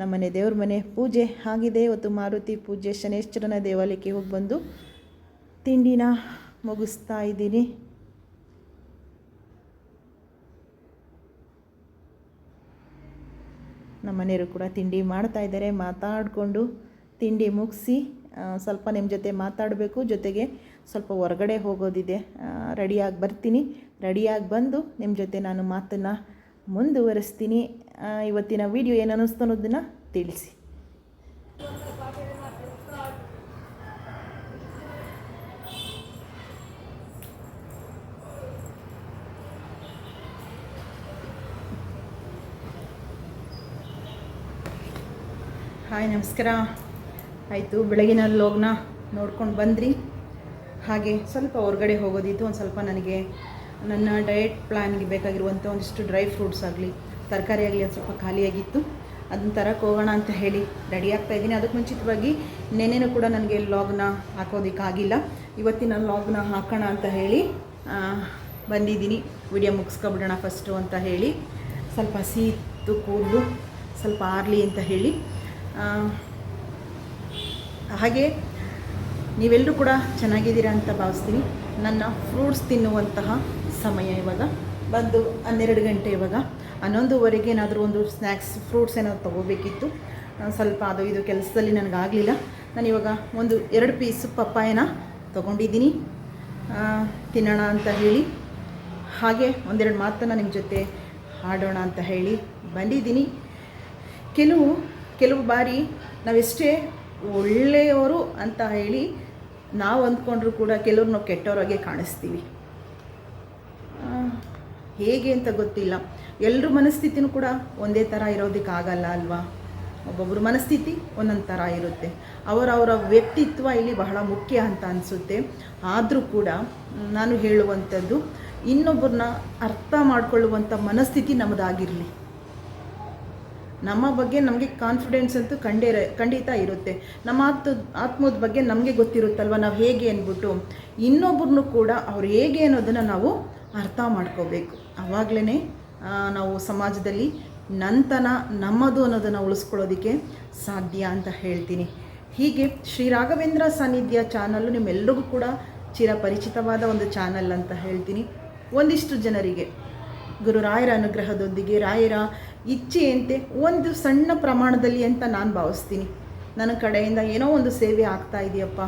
Speaker 1: ನಮ್ಮನೆ ದೇವ್ರ ಮನೆ ಪೂಜೆ ಆಗಿದೆ. ಇವತ್ತು ಮಾರುತಿ ಪೂಜೆ ಶನೇಶ್ವರನ ದೇವಾಲಯಕ್ಕೆ ಹೋಗಿ ಬಂದು ತಿಂಡಿನ ಮುಗಿಸ್ತಾ ಇದ್ದೀನಿ. ನಮ್ಮ ಮನೆಯವರು ಕೂಡ ತಿಂಡಿ ಮಾಡ್ತಾ ಇದ್ದಾರೆ. ಮಾತಾಡಿಕೊಂಡು ತಿಂಡಿ ಮುಗಿಸಿ ಸ್ವಲ್ಪ ನಿಮ್ಮ ಜೊತೆ ಮಾತಾಡಬೇಕು. ಜೊತೆಗೆ ಸ್ವಲ್ಪ ಹೊರಗಡೆ ಹೋಗೋದಿದೆ. ರೆಡಿಯಾಗಿ ಬರ್ತೀನಿ. ರೆಡಿಯಾಗಿ ಬಂದು ನಿಮ್ಮ ಜೊತೆ ನಾನು ಮಾತನ್ನು ಮುಂದುವರಿಸ್ತೀನಿ. ಇವತ್ತಿನ ವಿಡಿಯೋ ಏನು ಅನ್ನಿಸ್ತು ಅನ್ನೋದನ್ನು ತಿಳಿಸಿ. ಹಾಯ್, ನಮಸ್ಕಾರ. ಆಯಿತು, ಬೆಳಗಿನ ಲೋಗ್ನ ನೋಡ್ಕೊಂಡು ಬಂದ್ರಿ. ಹಾಗೆ ಸ್ವಲ್ಪ ಹೊರಗಡೆ ಹೋಗೋದಿತ್ತು, ಒಂದು ಸ್ವಲ್ಪ ನನಗೆ ನನ್ನ ಡಯಟ್ ಪ್ಲ್ಯಾನ್ಗೆ ಬೇಕಾಗಿರುವಂಥ ಒಂದಿಷ್ಟು ಡ್ರೈ ಫ್ರೂಟ್ಸ್ ಆಗಲಿ ತರಕಾರಿ ಆಗಲಿ ಒಂದು ಸ್ವಲ್ಪ ಖಾಲಿಯಾಗಿತ್ತು. ಅದನ್ನ ತರಕ್ಕೆ ಹೋಗೋಣ ಅಂತ ಹೇಳಿ ರೆಡಿ ಆಗ್ತಾ ಇದ್ದೀನಿ. ಅದಕ್ಕೆ ಮುಂಚಿತವಾಗಿ ನೆನೆಯೂ ಕೂಡ ನನಗೆ ಲಾಗ್ನ ಹಾಕೋದಕ್ಕಾಗಿಲ್ಲ ಇವತ್ತಿನ ಲಾಗ್ನ ಹಾಕೋಣ ಅಂತ ಹೇಳಿ ಬಂದಿದ್ದೀನಿ. ವಿಡಿಯೋ ಮುಗಿಸ್ಕೊಬಿಡೋಣ ಫಸ್ಟು ಅಂತ ಹೇಳಿ. ಸ್ವಲ್ಪ ಹಸಿತ್ತು ಕೂದಲು, ಸ್ವಲ್ಪ ಆರಲಿ ಅಂತ ಹೇಳಿ. ಹಾಗೆ ನೀವೆಲ್ಲರೂ ಕೂಡ ಚೆನ್ನಾಗಿದ್ದೀರಾ ಅಂತ ಭಾವಿಸ್ತೀನಿ. ನನ್ನ ಫ್ರೂಟ್ಸ್ ತಿನ್ನುವಂತಹ ಸಮಯ ಇವಾಗ ಬಂದು ಹನ್ನೆರಡು ಗಂಟೆ ಇವಾಗ. ಹನ್ನೊಂದುವರೆಗೆ ಏನಾದರೂ ಒಂದು ಸ್ನ್ಯಾಕ್ಸ್ ಫ್ರೂಟ್ಸ್ ಏನಾದರೂ ತೊಗೋಬೇಕಿತ್ತು. ಸ್ವಲ್ಪ ಅದು ಇದು ಕೆಲಸದಲ್ಲಿ ನನಗಾಗಲಿಲ್ಲ. ನಾನು ಇವಾಗ ಒಂದು ಎರಡು ಪೀಸ್ ಪಪ್ಪಾಯನ ತೊಗೊಂಡಿದ್ದೀನಿ. ತಿನ್ನೋಣ ಅಂತ ಹೇಳಿ. ಹಾಗೆ ಒಂದೆರಡು ಮಾತನ್ನು ನಿಮ್ಮ ಜೊತೆ ಆಡೋಣ ಅಂತ ಹೇಳಿ ಬಂದಿದ್ದೀನಿ. ಕೆಲವು ಕೆಲವು ಬಾರಿ ನಾವೆಷ್ಟೇ ಒಳ್ಳೆಯವರು ಅಂತ ಹೇಳಿ ನಾವು ಅಂದ್ಕೊಂಡ್ರೂ ಕೂಡ ಕೆಲವ್ರು ನಾವು ಕೆಟ್ಟವರಾಗೆ ಕಾಣಿಸ್ತೀವಿ. ಹೇಗೆ ಅಂತ ಗೊತ್ತಿಲ್ಲ. ಎಲ್ಲರ ಮನಸ್ಥಿತಿನೂ ಕೂಡ ಒಂದೇ ಥರ ಇರೋದಕ್ಕಾಗಲ್ಲ ಅಲ್ವಾ? ಒಬ್ಬೊಬ್ಬರ ಮನಸ್ಥಿತಿ ಒಂದೊಂದು ಥರ ಇರುತ್ತೆ. ಅವರವರ ವ್ಯಕ್ತಿತ್ವ ಇಲ್ಲಿ ಬಹಳ ಮುಖ್ಯ ಅಂತ ಅನಿಸುತ್ತೆ. ಆದರೂ ಕೂಡ ನಾನು ಹೇಳುವಂಥದ್ದು ಇನ್ನೊಬ್ಬರನ್ನ ಅರ್ಥ ಮಾಡಿಕೊಳ್ಳುವಂಥ ಮನಸ್ಥಿತಿ ನಮ್ಮದಾಗಿರಲಿ ನಮ್ಮ ಬಗ್ಗೆ ನಮಗೆ ಕಾನ್ಫಿಡೆನ್ಸ್ ಅಂತೂ ಖಂಡೇ ಖಂಡಿತ ಇರುತ್ತೆ. ನಮ್ಮ ಆತ್ಮ, ಆತ್ಮದ ಬಗ್ಗೆ ನಮಗೆ ಗೊತ್ತಿರುತ್ತಲ್ವ ನಾವು ಹೇಗೆ ಅಂದ್ಬಿಟ್ಟು ಇನ್ನೊಬ್ಬರನ್ನು ಕೂಡ ಅವ್ರು ಹೇಗೆ ಅನ್ನೋದನ್ನು ನಾವು ಅರ್ಥ ಮಾಡ್ಕೋಬೇಕು. ಆವಾಗಲೇ ನಾವು ಸಮಾಜದಲ್ಲಿ ನಂತನ ನಮ್ಮದು ಅನ್ನೋದನ್ನು ಉಳಿಸ್ಕೊಳ್ಳೋದಕ್ಕೆ ಸಾಧ್ಯ ಅಂತ ಹೇಳ್ತೀನಿ. ಹೀಗೆ ಶ್ರೀ ರಾಘವೇಂದ್ರ ಸಾನ್ನಿಧ್ಯ ಚಾನಲ್ಲು ನಿಮ್ಮೆಲ್ಲರಿಗೂ ಕೂಡ ಚಿರಪರಿಚಿತವಾದ ಒಂದು ಚಾನಲ್ ಅಂತ ಹೇಳ್ತೀನಿ. ಒಂದಿಷ್ಟು ಜನರಿಗೆ, ಗುರು ರಾಯರ ಅನುಗ್ರಹದೊಂದಿಗೆ, ರಾಯರ ಇಚ್ಛೆಯಂತೆ ಒಂದು ಸಣ್ಣ ಪ್ರಮಾಣದಲ್ಲಿ ಅಂತ ನಾನು ಭಾವಿಸ್ತೀನಿ. ನನ್ನ ಕಡೆಯಿಂದ ಏನೋ ಒಂದು ಸೇವೆ ಆಗ್ತಾ ಇದೆಯಪ್ಪ.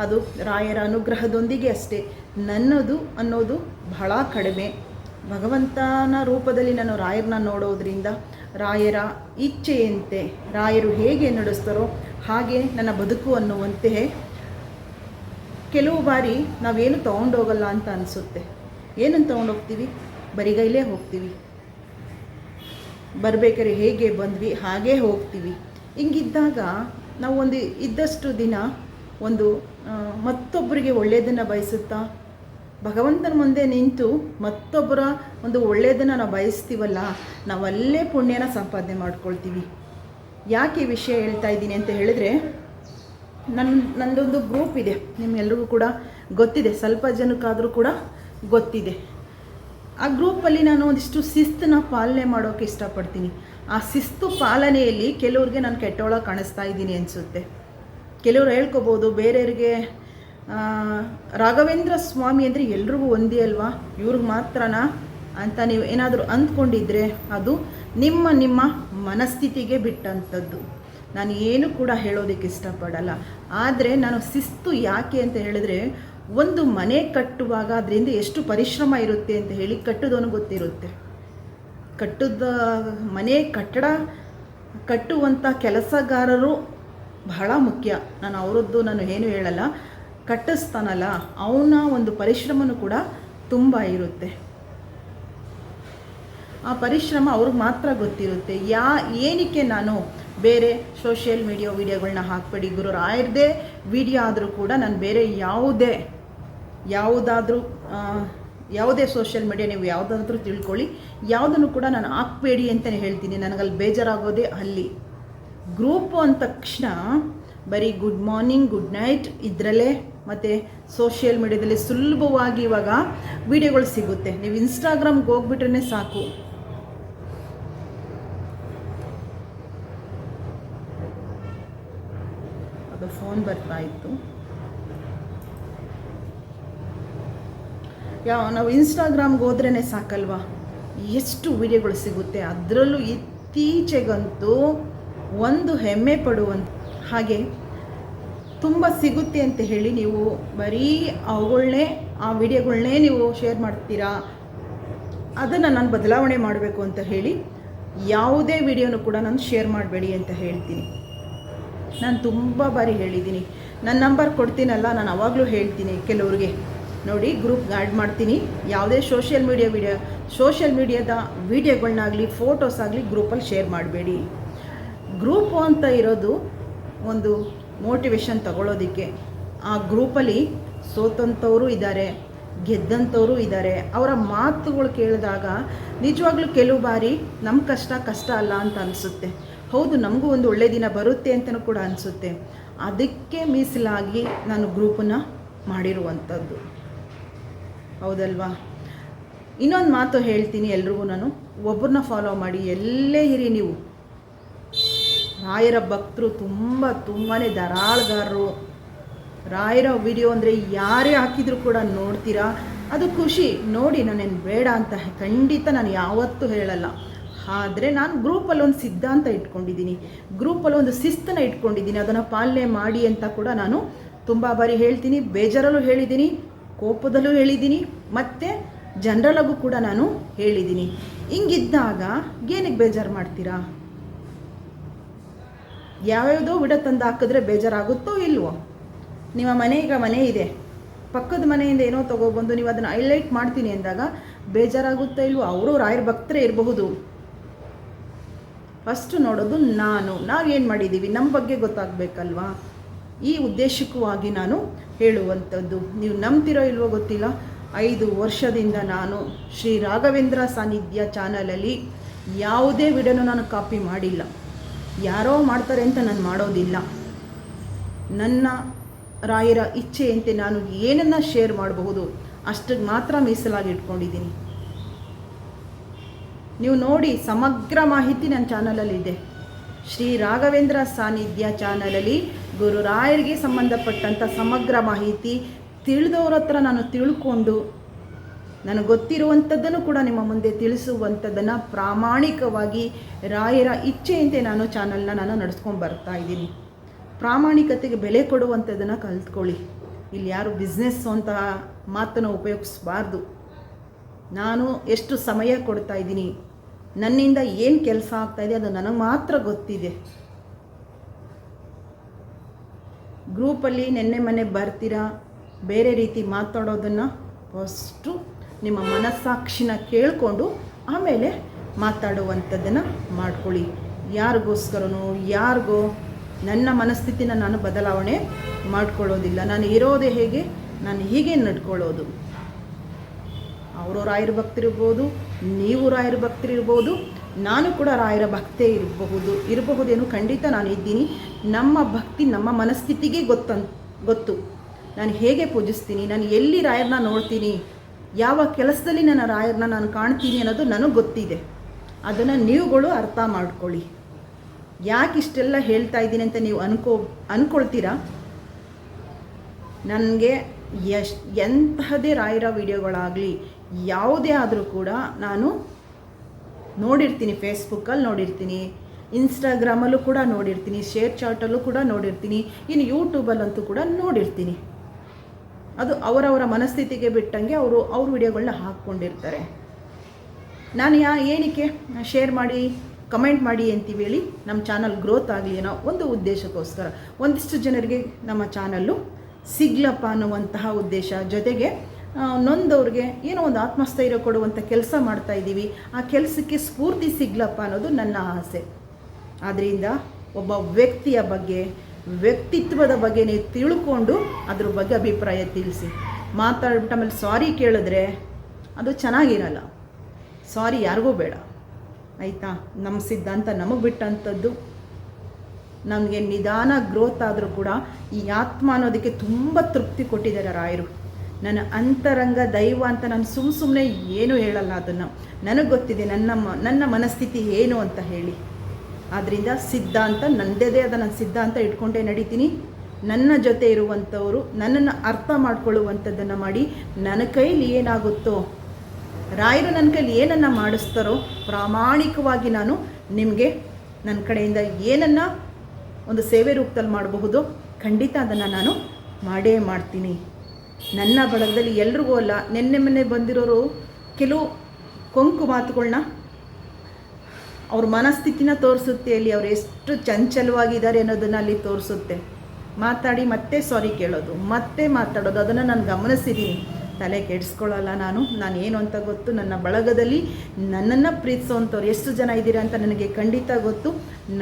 Speaker 1: ಅದು ರಾಯರ ಅನುಗ್ರಹದೊಂದಿಗೆ ಅಷ್ಟೇ. ನನ್ನದು ಅನ್ನೋದು ಬಹಳ ಕಡಿಮೆ. ಭಗವಂತನ ರೂಪದಲ್ಲಿ ನಾನು ರಾಯರನ್ನ ನೋಡೋದ್ರಿಂದ ರಾಯರ ಇಚ್ಛೆಯಂತೆ ರಾಯರು ಹೇಗೆ ನಡೆಸ್ತಾರೋ ಹಾಗೆ ನನ್ನ ಬದುಕು ಅನ್ನುವಂತೆ ಕೆಲವು ಬಾರಿ ನಾವೇನು ತೊಗೊಂಡೋಗಲ್ಲ ಅಂತ ಅನಿಸುತ್ತೆ. ಏನನ್ನು ತೊಗೊಂಡೋಗ್ತೀವಿ? ಬರಿಗೈಲೇ ಹೋಗ್ತೀವಿ. ಬರಬೇಕಾದ್ರೆ ಹೇಗೆ ಬಂದ್ವಿ, ಹಾಗೇ ಹೋಗ್ತೀವಿ. ಹಿಂಗಿದ್ದಾಗ ನಾವು ಒಂದು ಇದ್ದಷ್ಟು ದಿನ ಒಂದು ಮತ್ತೊಬ್ಬರಿಗೆ ಒಳ್ಳೆಯದನ್ನು ಬಯಸುತ್ತಾ ಭಗವಂತನ ಮುಂದೆ ನಿಂತು ಮತ್ತೊಬ್ಬರ ಒಂದು ಒಳ್ಳೆಯದನ್ನು ನಾವು ಬಯಸ್ತೀವಲ್ಲ, ನಾವಲ್ಲೇ ಪುಣ್ಯನ ಸಂಪಾದನೆ ಮಾಡ್ಕೊಳ್ತೀವಿ. ಯಾಕೆ ಈ ವಿಷಯ ಹೇಳ್ತಾ ಇದ್ದೀನಿ ಅಂತ ಹೇಳಿದ್ರೆ ನನ್ನ ನನ್ನದೊಂದು ಗ್ರೂಪ್ ಇದೆ ನಿಮ್ಮೆಲ್ಲರಿಗೂ ಕೂಡ ಗೊತ್ತಿದೆ, ಸ್ವಲ್ಪ ಜನಕ್ಕಾದರೂ ಕೂಡ ಗೊತ್ತಿದೆ. ಆ ಗ್ರೂಪಲ್ಲಿ ನಾನು ಒಂದಿಷ್ಟು ಶಿಸ್ತನ್ನ ಪಾಲನೆ ಮಾಡೋಕ್ಕೆ ಇಷ್ಟಪಡ್ತೀನಿ. ಆ ಶಿಸ್ತು ಪಾಲನೆಯಲ್ಲಿ ಕೆಲವ್ರಿಗೆ ನಾನು ಕೆಟ್ಟೋಳ ಕಾಣಿಸ್ತಾ ಇದ್ದೀನಿ ಅನಿಸುತ್ತೆ. ಕೆಲವರು ಹೇಳ್ಕೊಬೋದು, ಬೇರೆಯವ್ರಿಗೆ ರಾಘವೇಂದ್ರ ಸ್ವಾಮಿ ಅಂದರೆ ಎಲ್ರಿಗೂ ಒಂದೇ ಅಲ್ವಾ? ಇವ್ರಿಗೆ ಮಾತ್ರನಾ ಅಂತ ನೀವು ಏನಾದರೂ ಅಂದ್ಕೊಂಡಿದ್ರೆ ಅದು ನಿಮ್ಮ ನಿಮ್ಮ ಮನಸ್ಥಿತಿಗೆ ಬಿಟ್ಟಂಥದ್ದು ನಾನು ಏನು ಕೂಡ ಹೇಳೋದಕ್ಕೆ ಇಷ್ಟಪಡಲ್ಲ. ಆದರೆ ನಾನು ಶಿಸ್ತು ಯಾಕೆ ಅಂತ ಹೇಳಿದ್ರೆ, ಒಂದು ಮನೆ ಕಟ್ಟುವಾಗ ಅದರಿಂದ ಎಷ್ಟು ಪರಿಶ್ರಮ ಇರುತ್ತೆ ಅಂತ ಹೇಳಿ ಕಟ್ಟುದೊಂದು ಗೊತ್ತಿರುತ್ತೆ. ಕಟ್ಟದ, ಮನೆ ಕಟ್ಟಡ ಕಟ್ಟುವಂಥ ಕೆಲಸಗಾರರು ಬಹಳ ಮುಖ್ಯ. ನಾನು ಅವರದ್ದು ನಾನು ಏನು ಹೇಳಲ್ಲ. ಕಟ್ಟಿಸ್ತಾನಲ್ಲ, ಅವನ ಒಂದು ಪರಿಶ್ರಮನೂ ಕೂಡ ತುಂಬ ಇರುತ್ತೆ. ಆ ಪರಿಶ್ರಮ ಅವ್ರಿಗೆ ಮಾತ್ರ ಗೊತ್ತಿರುತ್ತೆ. ಯಾ, ಏನಕ್ಕೆ ನಾನು ಬೇರೆ ಸೋಷಿಯಲ್ ಮೀಡಿಯಾ ವೀಡಿಯೋಗಳನ್ನ ಹಾಕ್ಬೇಡಿ, ಗುರು ರಾಯರದೇ ವೀಡಿಯೋ ಆದರೂ ಕೂಡ ನಾನು ಬೇರೆ ಯಾವುದೇ, ಯಾವುದಾದ್ರೂ ಯಾವುದೇ ಸೋಷಿಯಲ್ ಮೀಡಿಯಾ ನೀವು ಯಾವುದಾದ್ರೂ ತಿಳ್ಕೊಳ್ಳಿ. ಯಾವುದನ್ನು ಕೂಡ ನಾನು ಹಾಕ್ಬೇಡಿ ಅಂತಲೇ ಹೇಳ್ತೀನಿ. ನನಗಲ್ಲಿ ಬೇಜಾರಾಗೋದೇ ಅಲ್ಲಿ. ಗ್ರೂಪು ಅಂದ ತಕ್ಷಣ ಬರೀ ಗುಡ್ ಮಾರ್ನಿಂಗ್ ಗುಡ್ ನೈಟ್ ಇದರಲ್ಲೇ ಮತ್ತು ಸೋಷಿಯಲ್ ಮೀಡಿಯಾದಲ್ಲಿ ಸುಲಭವಾಗಿ ಇವಾಗ ವಿಡಿಯೋಗಳು ಸಿಗುತ್ತೆ. ನೀವು ಇನ್ಸ್ಟಾಗ್ರಾಮ್ಗೆ ಹೋಗ್ಬಿಟ್ರೆ ಸಾಕು. ಅದು ಫೋನ್ ಬರ್ತಾ ಇತ್ತು. ಯಾವ ನಾವು ಇನ್ಸ್ಟಾಗ್ರಾಮ್ಗೆ ಹೋದ್ರೇ ಸಾಕಲ್ವಾ? ಎಷ್ಟು ವಿಡಿಯೋಗಳು ಸಿಗುತ್ತೆ. ಅದರಲ್ಲೂ ಇತ್ತೀಚೆಗಂತೂ ಒಂದು ಹೆಮ್ಮೆ ಪಡುವಂಥ ಹಾಗೆ ತುಂಬ ಸಿಗುತ್ತೆ ಅಂತ ಹೇಳಿ ನೀವು ಬರೀ ಅವುಗಳನ್ನೇ ಆ ವಿಡಿಯೋಗಳನ್ನೇ ನೀವು ಶೇರ್ ಮಾಡ್ತೀರಾ? ಅದನ್ನು ನಾನು ಬದಲಾವಣೆ ಮಾಡಬೇಕು ಅಂತ ಹೇಳಿ ಯಾವುದೇ ವಿಡಿಯೋನು ಕೂಡ ನಾನು ಶೇರ್ ಮಾಡಬೇಡಿ ಅಂತ ಹೇಳ್ತೀನಿ. ನಾನು ತುಂಬ ಬಾರಿ ಹೇಳಿದ್ದೀನಿ. ನನ್ನ ನಂಬರ್ ಕೊಡ್ತೀನಲ್ಲ, ನಾನು ಅವಾಗಲೂ ಹೇಳ್ತೀನಿ ಕೆಲವ್ರಿಗೆ. ನೋಡಿ ಗ್ರೂಪ್ ಆ್ಯಡ್ ಮಾಡ್ತೀನಿ. ಯಾವುದೇ ಸೋಷಿಯಲ್ ಮೀಡಿಯಾ ವಿಡಿಯೋ ಸೋಷಿಯಲ್ ಮೀಡಿಯಾದ ವೀಡಿಯೋಗಳನ್ನಾಗಲಿ ಫೋಟೋಸ್ ಆಗಲಿ ಗ್ರೂಪಲ್ಲಿ ಶೇರ್ ಮಾಡಬೇಡಿ. ಗ್ರೂಪು ಅಂತ ಇರೋದು ಒಂದು ಮೋಟಿವೇಶನ್ ತಗೊಳ್ಳೋದಕ್ಕೆ ಆ ಗ್ರೂಪಲ್ಲಿ ಸೋತಂಥವರು ಇದ್ದಾರೆ ಗೆದ್ದಂಥವರು ಇದ್ದಾರೆ ಅವರ ಮಾತುಗಳು ಕೇಳಿದಾಗ ನಿಜವಾಗ್ಲೂ ಕೆಲವು ಬಾರಿ ನಮ್ಮ ಕಷ್ಟ ಕಷ್ಟ ಅಲ್ಲ ಅಂತ ಅನಿಸುತ್ತೆ. ಹೌದು, ನಮಗೂ ಒಂದು ಒಳ್ಳೆ ದಿನ ಬರುತ್ತೆ ಅಂತಲೂ ಕೂಡ ಅನಿಸುತ್ತೆ. ಅದಕ್ಕೆ ಮೀಸಲಾಗಿ ನಾನು ಗ್ರೂಪನ್ನು ಮಾಡಿರುವಂಥದ್ದು. ಹೌದಲ್ವಾ? ಇನ್ನೊಂದು ಮಾತು ಹೇಳ್ತೀನಿ ಎಲ್ರಿಗೂ ನಾನು. ಒಬ್ಬರನ್ನ ಫಾಲೋ ಮಾಡಿ, ಎಲ್ಲೇ ಇರಿ ನೀವು. ರಾಯರ ಭಕ್ತರು ತುಂಬ ತುಂಬಾ ಧಾರಾಳಗಾರರು. ರಾಯರ ವಿಡಿಯೋ ಅಂದರೆ ಯಾರೇ ಹಾಕಿದರೂ ಕೂಡ ನೋಡ್ತೀರಾ? ಅದು ಖುಷಿ. ನೋಡಿ, ನಾನೇನು ಬೇಡ ಅಂತ ಖಂಡಿತ ನಾನು ಯಾವತ್ತೂ ಹೇಳಲ್ಲ. ಆದರೆ ನಾನು ಗ್ರೂಪಲ್ಲಿ ಒಂದು ಸಿದ್ಧಾಂತ ಇಟ್ಕೊಂಡಿದ್ದೀನಿ. ಗ್ರೂಪಲ್ಲಿ ಒಂದು ಶಿಸ್ತನ್ನು ಇಟ್ಕೊಂಡಿದ್ದೀನಿ. ಅದನ್ನು ಪಾಲನೆ ಮಾಡಿ ಅಂತ ಕೂಡ ನಾನು ತುಂಬ ಬಾರಿ ಹೇಳ್ತೀನಿ. ಬೇಜಾರಲ್ಲೂ ಹೇಳಿದ್ದೀನಿ, ಕೋಪದಲ್ಲೂ ಹೇಳಿದ್ದೀನಿ, ಮತ್ತು ಜನರಲಾಗೂ ಕೂಡ ನಾನು ಹೇಳಿದ್ದೀನಿ. ಹಿಂಗಿದ್ದಾಗ ಏನಕ್ಕೆ ಬೇಜಾರು ಮಾಡ್ತೀರಾ? ಯಾವ್ಯಾವುದೋ ವಿಡ ತಂದು ಹಾಕಿದ್ರೆ ಬೇಜಾರಾಗುತ್ತೋ ಇಲ್ವೋ? ನಿಮ್ಮ ಮನೆ ಈಗ ಮನೆ ಇದೆ. ಪಕ್ಕದ ಮನೆಯಿಂದ ಏನೋ ತೊಗೊಬಂದು ನೀವು ಅದನ್ನು ಹೈಲೈಟ್ ಮಾಡ್ತೀನಿ ಅಂದಾಗ ಬೇಜಾರಾಗುತ್ತೋ ಇಲ್ವೋ? ಅವರು ರಾಯರ ಭಕ್ತರೇ ಇರಬಹುದು. ಫಸ್ಟ್ ನೋಡೋದು ನಾನು. ನಾವು ಏನು ಮಾಡಿದ್ದೀವಿ ನಮ್ಮ ಬಗ್ಗೆ ಗೊತ್ತಾಗಬೇಕಲ್ವಾ? ಈ ಉದ್ದೇಶಕ್ಕೂ ನಾನು ಹೇಳುವಂಥದ್ದು. ನೀವು ನಂಬ್ತಿರೋ ಇಲ್ವೋ ಗೊತ್ತಿಲ್ಲ? ಐದು ವರ್ಷದಿಂದ ನಾನು ಶ್ರೀ ರಾಘವೇಂದ್ರ ಸಾನ್ನಿಧ್ಯ ಚಾನಲಲ್ಲಿ ಯಾವುದೇ ವಿಡಿಯೋನು ನಾನು ಕಾಪಿ ಮಾಡಿಲ್ಲ. ಯಾರೋ ಮಾಡ್ತಾರೆ ಅಂತ ನಾನು ಮಾಡೋದಿಲ್ಲ. ನನ್ನ ರಾಯರ ಇಚ್ಛೆಯಂತೆ ನಾನು ಏನನ್ನು ಶೇರ್ ಮಾಡಬಹುದು ಅಷ್ಟಕ್ಕೆ ಮಾತ್ರ ಮೀಸಲಾಗಿ ಇಟ್ಕೊಂಡಿದ್ದೀನಿ. ನೀವು ನೋಡಿ ಸಮಗ್ರ ಮಾಹಿತಿ ನನ್ನ ಚಾನಲಲ್ಲಿದೆ. ಶ್ರೀ ರಾಘವೇಂದ್ರ ಸಾನ್ನಿಧ್ಯ ಚಾನಲಲ್ಲಿ ಗುರುರಾಯರಿಗೆ ಸಂಬಂಧಪಟ್ಟಂಥ ಸಮಗ್ರ ಮಾಹಿತಿ ತಿಳಿದವ್ರ ನಾನು ತಿಳ್ಕೊಂಡು ನನಗೆ ಗೊತ್ತಿರುವಂಥದ್ದನ್ನು ಕೂಡ ನಿಮ್ಮ ಮುಂದೆ ತಿಳಿಸುವಂಥದ್ದನ್ನು ಪ್ರಾಮಾಣಿಕವಾಗಿ ರಾಯರ ಇಚ್ಛೆಯಂತೆ ನಾನು ಚಾನಲ್ನ ನಾನು ನಡೆಸ್ಕೊಂಡು ಬರ್ತಾ ಇದ್ದೀನಿ. ಪ್ರಾಮಾಣಿಕತೆಗೆ ಬೆಲೆ ಕೊಡುವಂಥದ್ದನ್ನು ಕಲ್ತ್ಕೊಳ್ಳಿ. ಇಲ್ಲಿ ಯಾರು ಬಿಸ್ನೆಸ್ ಅಂತ ಮಾತನ್ನು ಉಪಯೋಗಿಸಬಾರ್ದು. ನಾನು ಎಷ್ಟು ಸಮಯ ಕೊಡ್ತಾ ಇದ್ದೀನಿ? ನನ್ನಿಂದ ಏನು ಕೆಲಸ ಆಗ್ತಾಯಿದೆ ಅದು ನನಗೆ ಮಾತ್ರ ಗೊತ್ತಿದೆ. ಗ್ರೂಪಲ್ಲಿ ನೆನ್ನೆ ಮನೆ ಬರ್ತೀರಾ? ಬೇರೆ ರೀತಿ ಮಾತಾಡೋದನ್ನು ಫಸ್ಟು ನಿಮ್ಮ ಮನಸ್ಸಾಕ್ಷಿನ ಕೇಳಿಕೊಂಡು ಆಮೇಲೆ ಮಾತಾಡುವಂಥದ್ದನ್ನು ಮಾಡ್ಕೊಳ್ಳಿ. ಯಾರಿಗೋಸ್ಕರನೋ, ಯಾರಿಗೋ ನನ್ನ ಮನಸ್ಥಿತಿನ ನಾನು ಬದಲಾವಣೆ ಮಾಡ್ಕೊಳ್ಳೋದಿಲ್ಲ. ನಾನು ಇರೋದೇ ಹೇಗೆ? ನಾನು ಹೀಗೆ ನಡ್ಕೊಳ್ಳೋದು. ಅವರು ರಾಯರ ಭಕ್ತರಿರ್ಬೋದು ನೀವು ರಾಯರ ಭಕ್ತರಿರ್ಬೋದು ನಾನು ಕೂಡ ರಾಯರ ಭಕ್ತೇ ಇರಬಹುದು. ಇರಬಹುದೇನು ಖಂಡಿತ ನಾನು ಇದ್ದೀನಿ. ನಮ್ಮ ಭಕ್ತಿ, ನಮ್ಮ ಮನಸ್ಥಿತಿಗೆ ಗೊತ್ತಂತ ಗೊತ್ತು. ನಾನು ಹೇಗೆ ಪೂಜಿಸ್ತೀನಿ? ನಾನು ಎಲ್ಲಿ ರಾಯರನ್ನ ನೋಡ್ತೀನಿ? ಯಾವ ಕೆಲಸದಲ್ಲಿ ನನ್ನ ರಾಯರನ್ನ ನಾನು ಕಾಣ್ತೀನಿ ಅನ್ನೋದು ನನಗೆ ಗೊತ್ತಿದೆ. ಅದನ್ನು ನೀವುಗಳು ಅರ್ಥ ಮಾಡ್ಕೊಳ್ಳಿ. ಯಾಕೆ ಇಷ್ಟೆಲ್ಲ ಹೇಳ್ತಾ ಇದ್ದೀನಿ ಅಂತ ನೀವು ಅನ್ಕೋ ಅಂದ್ಕೊಳ್ತೀರಾ ನನಗೆ ಎಷ್ ಎಂತಹದೇ ರಾಯರ ವಿಡಿಯೋಗಳಾಗಲಿ, ಯಾವುದೇ ಆದರೂ ಕೂಡ ನಾನು ನೋಡಿರ್ತೀನಿ, ಫೇಸ್ಬುಕ್ಕಲ್ಲಿ ನೋಡಿರ್ತೀನಿ, ಇನ್ಸ್ಟಾಗ್ರಾಮಲ್ಲೂ ಕೂಡ ನೋಡಿರ್ತೀನಿ, ಶೇರ್ ಚಾಟಲ್ಲೂ ಕೂಡ ನೋಡಿರ್ತೀನಿ, ಇನ್ನು ಯೂಟ್ಯೂಬಲ್ಲಂತೂ ಕೂಡ ನೋಡಿರ್ತೀನಿ. ಅದು ಅವರವರ ಮನಸ್ಥಿತಿಗೆ ಬಿಟ್ಟಂಗೆ ಅವರು ಅವ್ರ ವಿಡಿಯೋಗಳನ್ನ ಹಾಕ್ಕೊಂಡಿರ್ತಾರೆ. ನಾನು ಯಾ ಏನಕ್ಕೆ ಶೇರ್ ಮಾಡಿ, ಕಮೆಂಟ್ ಮಾಡಿ ಅಂತೀವಿ ಹೇಳಿ, ನಮ್ಮ ಚಾನಲ್ ಗ್ರೋತ್ ಆಗಲಿ ಅನ್ನೋ ಒಂದು ಉದ್ದೇಶಕ್ಕೋಸ್ಕರ. ಒಂದಿಷ್ಟು ಜನರಿಗೆ ನಮ್ಮ ಚಾನಲ್ಲು ಸಿಗ್ಲಪ್ಪ ಅನ್ನುವಂತಹ ಉದ್ದೇಶ ಜೊತೆಗೆ ನೊಂದವ್ರಿಗೆ ಏನೋ ಒಂದು ಆತ್ಮಸ್ಥೈರ್ಯ ಕೊಡುವಂಥ ಕೆಲಸ ಮಾಡ್ತಾ ಇದ್ದೀವಿ. ಆ ಕೆಲಸಕ್ಕೆ ಸ್ಫೂರ್ತಿ ಸಿಗ್ಲಪ್ಪ ಅನ್ನೋದು ನನ್ನ ಆಸೆ. ಆದ್ದರಿಂದ ಒಬ್ಬ ವ್ಯಕ್ತಿಯ ಬಗ್ಗೆ ವ್ಯಕ್ತಿತ್ವದ ಬಗ್ಗೆ ತಿಳ್ಕೊಂಡು ಅದ್ರ ಬಗ್ಗೆ ಅಭಿಪ್ರಾಯ ತಿಳಿಸಿ. ಮಾತಾಡ್ಬಿಟ್ಟು ಆಮೇಲೆ ಸಾರಿ ಕೇಳಿದ್ರೆ ಅದು ಚೆನ್ನಾಗಿರಲ್ಲ. ಸಾರಿ ಯಾರಿಗೂ ಬೇಡ. ಆಯಿತಾ? ನಮ್ಮ ಸಿದ್ಧಾಂತ ನಮಗೆ ಬಿಟ್ಟಂಥದ್ದು ನಮಗೆ ನಿಧಾನ ಗ್ರೋತ್ ಆದರೂ ಕೂಡ ಈ ಆತ್ಮ ಅನ್ನೋದಕ್ಕೆ ತುಂಬ ತೃಪ್ತಿ ಕೊಟ್ಟಿದ್ದಾರೆ ರಾಯರು. ನನ್ನ ಅಂತರಂಗ ದೈವ ಅಂತ ನಾನು ಸುಮ್ಮ ಸುಮ್ಮನೆ ಏನೂ ಹೇಳಲ್ಲ ಅದನ್ನು. ನನಗೆ ಗೊತ್ತಿದೆ ನನ್ನ ನನ್ನ ಮನಸ್ಥಿತಿ ಏನು ಅಂತ ಹೇಳಿ. ಆದ್ದರಿಂದ ಸಿದ್ಧಾಂತ ನನ್ನದೇ ಅದನ್ನು ಸಿದ್ಧಾಂತ ಇಟ್ಕೊಂಡೇ ನಡೀತೀನಿ. ನನ್ನ ಜೊತೆ ಇರುವಂಥವರು ನನ್ನನ್ನು ಅರ್ಥ ಮಾಡ್ಕೊಳ್ಳುವಂಥದ್ದನ್ನು ಮಾಡಿ ನನ್ನ ಕೈಲಿ ಏನಾಗುತ್ತೋ, ರಾಯರು ನನ್ನ ಕೈಲಿ ಏನನ್ನು ಮಾಡಿಸ್ತಾರೋ ಪ್ರಾಮಾಣಿಕವಾಗಿ ನಾನು ನಿಮಗೆ ನನ್ನ ಕಡೆಯಿಂದ ಏನನ್ನು ಒಂದು ಸೇವೆ ರೂಪದಲ್ಲಿ ಮಾಡಬಹುದು, ಖಂಡಿತ ಅದನ್ನು ನಾನು ಮಾಡೇ ಮಾಡ್ತೀನಿ. ನನ್ನ ಬಳಗದಲ್ಲಿ ಎಲ್ರಿಗೂ ಅಲ್ಲ, ನಿನ್ನೆ ಮೊನ್ನೆ ಬಂದಿರೋರು ಕೆಲವು ಕೊಂಕು ಮಾತುಗಳನ್ನ ಅವ್ರ ಮನಸ್ಥಿತಿನ ತೋರಿಸುತ್ತೆ ಅಲ್ಲಿ ಅವ್ರು ಎಷ್ಟು ಚಂಚಲವಾಗಿದ್ದಾರೆ ಅನ್ನೋದನ್ನು ಅಲ್ಲಿ ತೋರಿಸುತ್ತೆ. ಮಾತಾಡಿ ಮತ್ತೆ ಸಾರಿ ಕೇಳೋದು, ಮತ್ತೆ ಮಾತಾಡೋದು, ಅದನ್ನು ನಾನು ಗಮನಿಸಿದ್ದೀನಿ ತಲೆ ಕೆಡಿಸ್ಕೊಳ್ಳಲ್ಲ ನಾನು ನಾನು ಏನು ಅಂತ ಗೊತ್ತು, ನನ್ನ ಬಳಗದಲ್ಲಿ ನನ್ನನ್ನು ಪ್ರೀತಿಸೋವಂಥವ್ರು ಎಷ್ಟು ಜನ ಇದ್ದೀರಾ ಅಂತ ನನಗೆ ಖಂಡಿತ ಗೊತ್ತು.